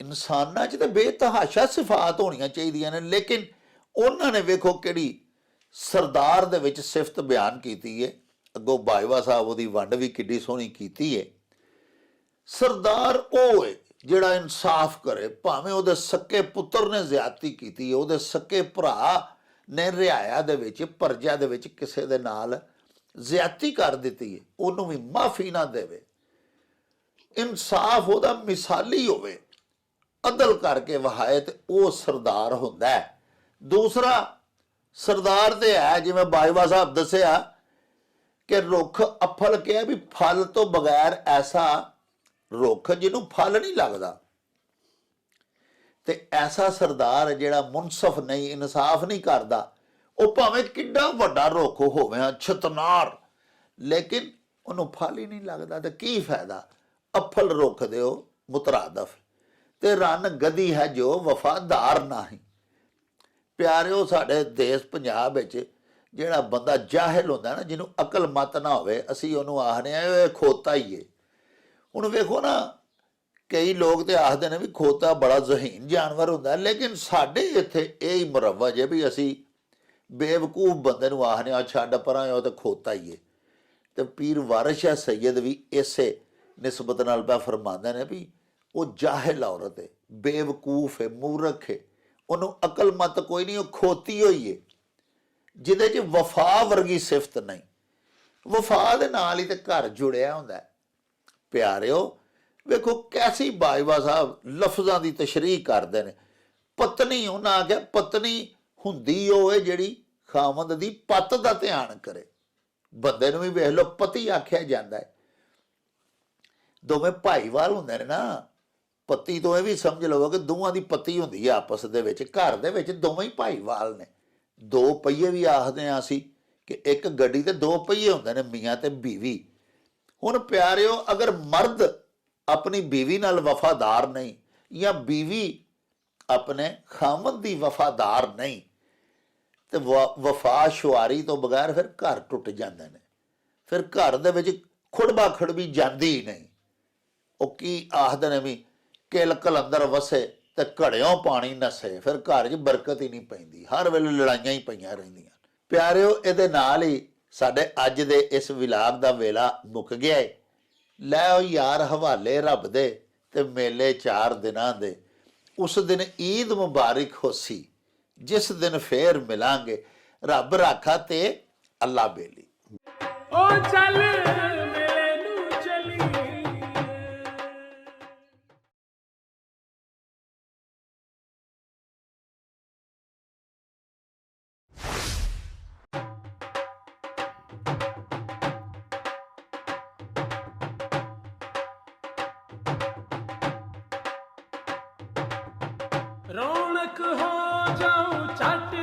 ਇਨਸਾਨਾਂ 'ਚ ਤੇ ਬੇਤਹਾਸ਼ਾ ਸਿਫਾਤ ਹੋਣੀਆਂ ਚਾਹੀਦੀਆਂ ਨੇ, ਲੇਕਿਨ ਉਹਨਾਂ ਨੇ ਵੇਖੋ ਕਿਹੜੀ ਸਰਦਾਰ ਦੇ ਵਿੱਚ ਸਿਫਤ ਬਿਆਨ ਕੀਤੀ ਹੈ ਅੱਗੋਂ ਬਾਜਵਾ ਸਾਹਿਬ ਉਹਦੀ ਵੰਡ ਵੀ ਕਿੱਡੀ ਸੋਹਣੀ ਕੀਤੀ ਹੈ ਸਰਦਾਰ ਉਹ ਹੈ ਜਿਹੜਾ ਇਨਸਾਫ ਕਰੇ, ਭਾਵੇਂ ਉਹਦੇ ਸੱਕੇ ਪੁੱਤਰ ਨੇ ਜ਼ਿਆਦਤੀ ਕੀਤੀ ਹੈ ਉਹਦੇ ਸੱਕੇ ਭਰਾ ਨੇ ਰਿਆਇਆ ਦੇ ਵਿੱਚ ਪਰਜਾ ਦੇ ਵਿੱਚ ਕਿਸੇ ਦੇ ਨਾਲ ਜ਼ਿਆਦਤੀ ਕਰ ਦਿੱਤੀ ਹੈ ਉਹਨੂੰ ਵੀ ਮਾਫੀ ਨਾ ਦੇਵੇ। ਇਨਸਾਫ ਉਹਦਾ ਮਿਸਾਲੀ ਹੋਵੇ। ਅਦਲ ਕਰਕੇ ਵਹਾਏ ਤੇ ਉਹ ਸਰਦਾਰ ਹੁੰਦਾ ਹੈ। ਦੂਸਰਾ ਸਰਦਾਰ ਤੇ ਹੈ, ਜਿਵੇਂ ਬਾਜਵਾ ਸਾਹਿਬ ਦੱਸਿਆ ਕਿ ਰੁੱਖ ਅਫਲ ਕਿਹਾ ਵੀ ਫਲ ਤੋਂ ਬਗੈਰ ਐਸਾ ਰੁੱਖ ਜਿਹਨੂੰ ਫਲ ਨਹੀਂ ਲੱਗਦਾ। ਤੇ ਐਸਾ ਸਰਦਾਰ ਜਿਹੜਾ ਮੁਨਸਫ ਨਹੀਂ, ਇਨਸਾਫ ਨਹੀਂ ਕਰਦਾ, ਉਹ ਭਾਵੇਂ ਕਿੱਡਾ ਵੱਡਾ ਰੁੱਖ ਹੋਵੇ ਛਤਨਾਰ, ਲੇਕਿਨ ਉਹਨੂੰ ਫਲ ਹੀ ਨਹੀਂ ਲੱਗਦਾ ਤੇ ਕੀ ਫਾਇਦਾ? ਅਫਲ ਰੁੱਖ ਦਿਓ, ਮੁਤਰਾਦਫ। ਤੇ ਰਨ ਗਦੀ ਹੈ ਜੋ ਵਫਾਦਾਰ ਨਹੀਂ। ਪਿਆਰਿਓ, ਸਾਡੇ ਦੇਸ਼ ਪੰਜਾਬ ਵਿੱਚ ਜਿਹੜਾ ਬੰਦਾ ਜਾਹਿਲ ਹੁੰਦਾ ਨਾ, ਜਿਹਨੂੰ ਅਕਲ ਮਤ ਨਾ ਹੋਵੇ, ਅਸੀਂ ਉਹਨੂੰ ਆਖਦੇ ਆ ਇਹ ਖੋਤਾ ਹੀ ਏ। ਹੁਣ ਵੇਖੋ ਨਾ, ਕਈ ਲੋਕ ਤੇ ਆਖਦੇ ਨੇ ਵੀ ਖੋਤਾ ਬੜਾ ਜ਼ਹੀਨ ਜਾਨਵਰ ਹੁੰਦਾ, ਲੇਕਿਨ ਸਾਡੇ ਇੱਥੇ ਇਹ ਹੀ ਮਰਵਜ ਹੈ ਵੀ ਅਸੀਂ ਬੇਵਕੂਫ ਬੰਦੇ ਨੂੰ ਆਖਦੇ ਆ ਛੱਡ ਪਰਾਂ ਉਹ ਤਾਂ ਖੋਤਾ ਹੀ ਏ। ਤੇ ਪੀਰ ਵਾਰਿਸ਼ ਹੈ, ਸੈਯਦ ਵੀ ਇਸੇ ਨਿਸਬਤ ਨਾਲ ਬਾ ਫਰਮਾਉਂਦੇ ਨੇ ਵੀ ਉਹ ਜਾਹਿਲ ਔਰਤ ਹੈ, ਬੇਵਕੂਫ ਹੈ, ਮੂਰਖ ਹੈ। ਉਹਨੂੰ ਅਕਲ ਮਤ ਕੋਈ ਨਹੀਂ, ਉਹ ਖੋਤੀ ਹੋਈ ਹੈ। ਜਿਹਦੇ 'ਚ ਵਫਾ ਵਰਗੀ ਸਿਫਤ ਨਹੀਂ। ਵਫਾ ਦੇ ਨਾਲ ਹੀ ਤੇ ਘਰ ਜੁੜਿਆ ਹੁੰਦਾ ਪਿਆਰਿਓ, ਵੇਖੋ ਕੈਸੀ ਬਾਜਵਾ ਸਾਹਿਬ ਲਫ਼ਜ਼ਾਂ ਦੀ ਤਸ਼ਰੀਹ ਕਰਦੇ ਨੇ। ਪਤਨੀ, ਉਹਨਾਂ ਆਖਿਆ, ਪਤਨੀ ਹੁੰਦੀ ਉਹ ਹੋਏ ਜਿਹੜੀ ਖਾਵੰਦ ਦੀ ਪੱਤ ਦਾ ਧਿਆਨ ਕਰੇ। ਬੰਦੇ ਨੂੰ ਵੀ ਵੇਖ ਲਓ, ਪਤੀ ਆਖਿਆ ਜਾਂਦਾ ਹੈ। ਦੋਵੇਂ ਭਾਈਵਾਲ ਹੁੰਦੇ ਨੇ ਨਾ। ਪਤੀ ਤੋਂ ਇਹ ਵੀ ਸਮਝ ਲਵੋ ਕਿ ਦੋਵਾਂ ਦੀ ਪੱਤੀ ਹੁੰਦੀ ਹੈ ਆਪਸ ਦੇ ਵਿੱਚ, ਘਰ ਦੇ ਵਿੱਚ ਦੋਵੇਂ ਹੀ ਭਾਈਵਾਲ ਨੇ। ਦੋ ਪਹੀਏ ਵੀ ਆਖਦੇ ਆ ਅਸੀਂ ਕਿ ਇੱਕ ਗੱਡੀ ਤੇ ਦੋ ਪਹੀਏ ਹੁੰਦੇ ਨੇ, ਮੀਆਂ ਤੇ ਬੀਵੀ। ਹੁਣ ਪਿਆਰਿਓ, ਅਗਰ ਮਰਦ ਆਪਣੀ ਬੀਵੀ ਨਾਲ ਵਫਾਦਾਰ ਨਹੀਂ ਜਾਂ ਬੀਵੀ ਆਪਣੇ ਖਾਮਦ ਦੀ ਵਫਾਦਾਰ ਨਹੀਂ, ਤੇ ਵਫਾ ਸ਼ੁਆਰੀ ਤੋਂ ਬਗੈਰ ਫਿਰ ਘਰ ਟੁੱਟ ਜਾਂਦੇ ਨੇ। ਫਿਰ ਘਰ ਦੇ ਵਿੱਚ ਖੁੜਬਾ ਖੜਬੀ ਜਾਂਦੀ ਹੀ ਨਹੀਂ। ਉਹ ਕੀ ਆਖਦੇ ਨੇ ਵੀ ਕਿਲ ਕਲੰਦਰ ਵਸੇ ਤੇ ਘੜਿਓ ਪਾਣੀ ਨਸੇ, ਫਿਰ ਘਰ 'ਚ ਬਰਕਤ ਹੀ ਨਹੀਂ ਪੈਂਦੀ। ਹਰ ਵੇਲੇ ਲੜਾਈਆਂ ਹੀ ਪਈਆਂ ਰਹਿੰਦੀਆਂ। ਪਿਆਰਿਓ, ਇਹਦੇ ਨਾਲ ਹੀ ਸਾਡੇ ਅੱਜ ਦੇ ਇਸ ਵਿਲਾਪ ਦਾ ਵੇਲਾ ਮੁੱਕ ਗਿਆ ਏ। ਲੈ ਉਹ ਯਾਰ ਹਵਾਲੇ ਰੱਬ ਦੇ ਤੇ ਮੇਲੇ ਚਾਰ ਦਿਨਾਂ ਦੇ। ਉਸ ਦਿਨ ਈਦ ਮੁਬਾਰਕ ਹੋਸੀ, ਜਿਸ ਦਿਨ ਫੇਰ ਮਿਲਾਂਗੇ। ਰੱਬ ਰਾਖਾ ਤੇ ਅੱਲਾ ਬੇਲੀ। ਓ ਚੱਲ ਰੌਣਕ ਹੋ ਜਾਉ ਛੱਟ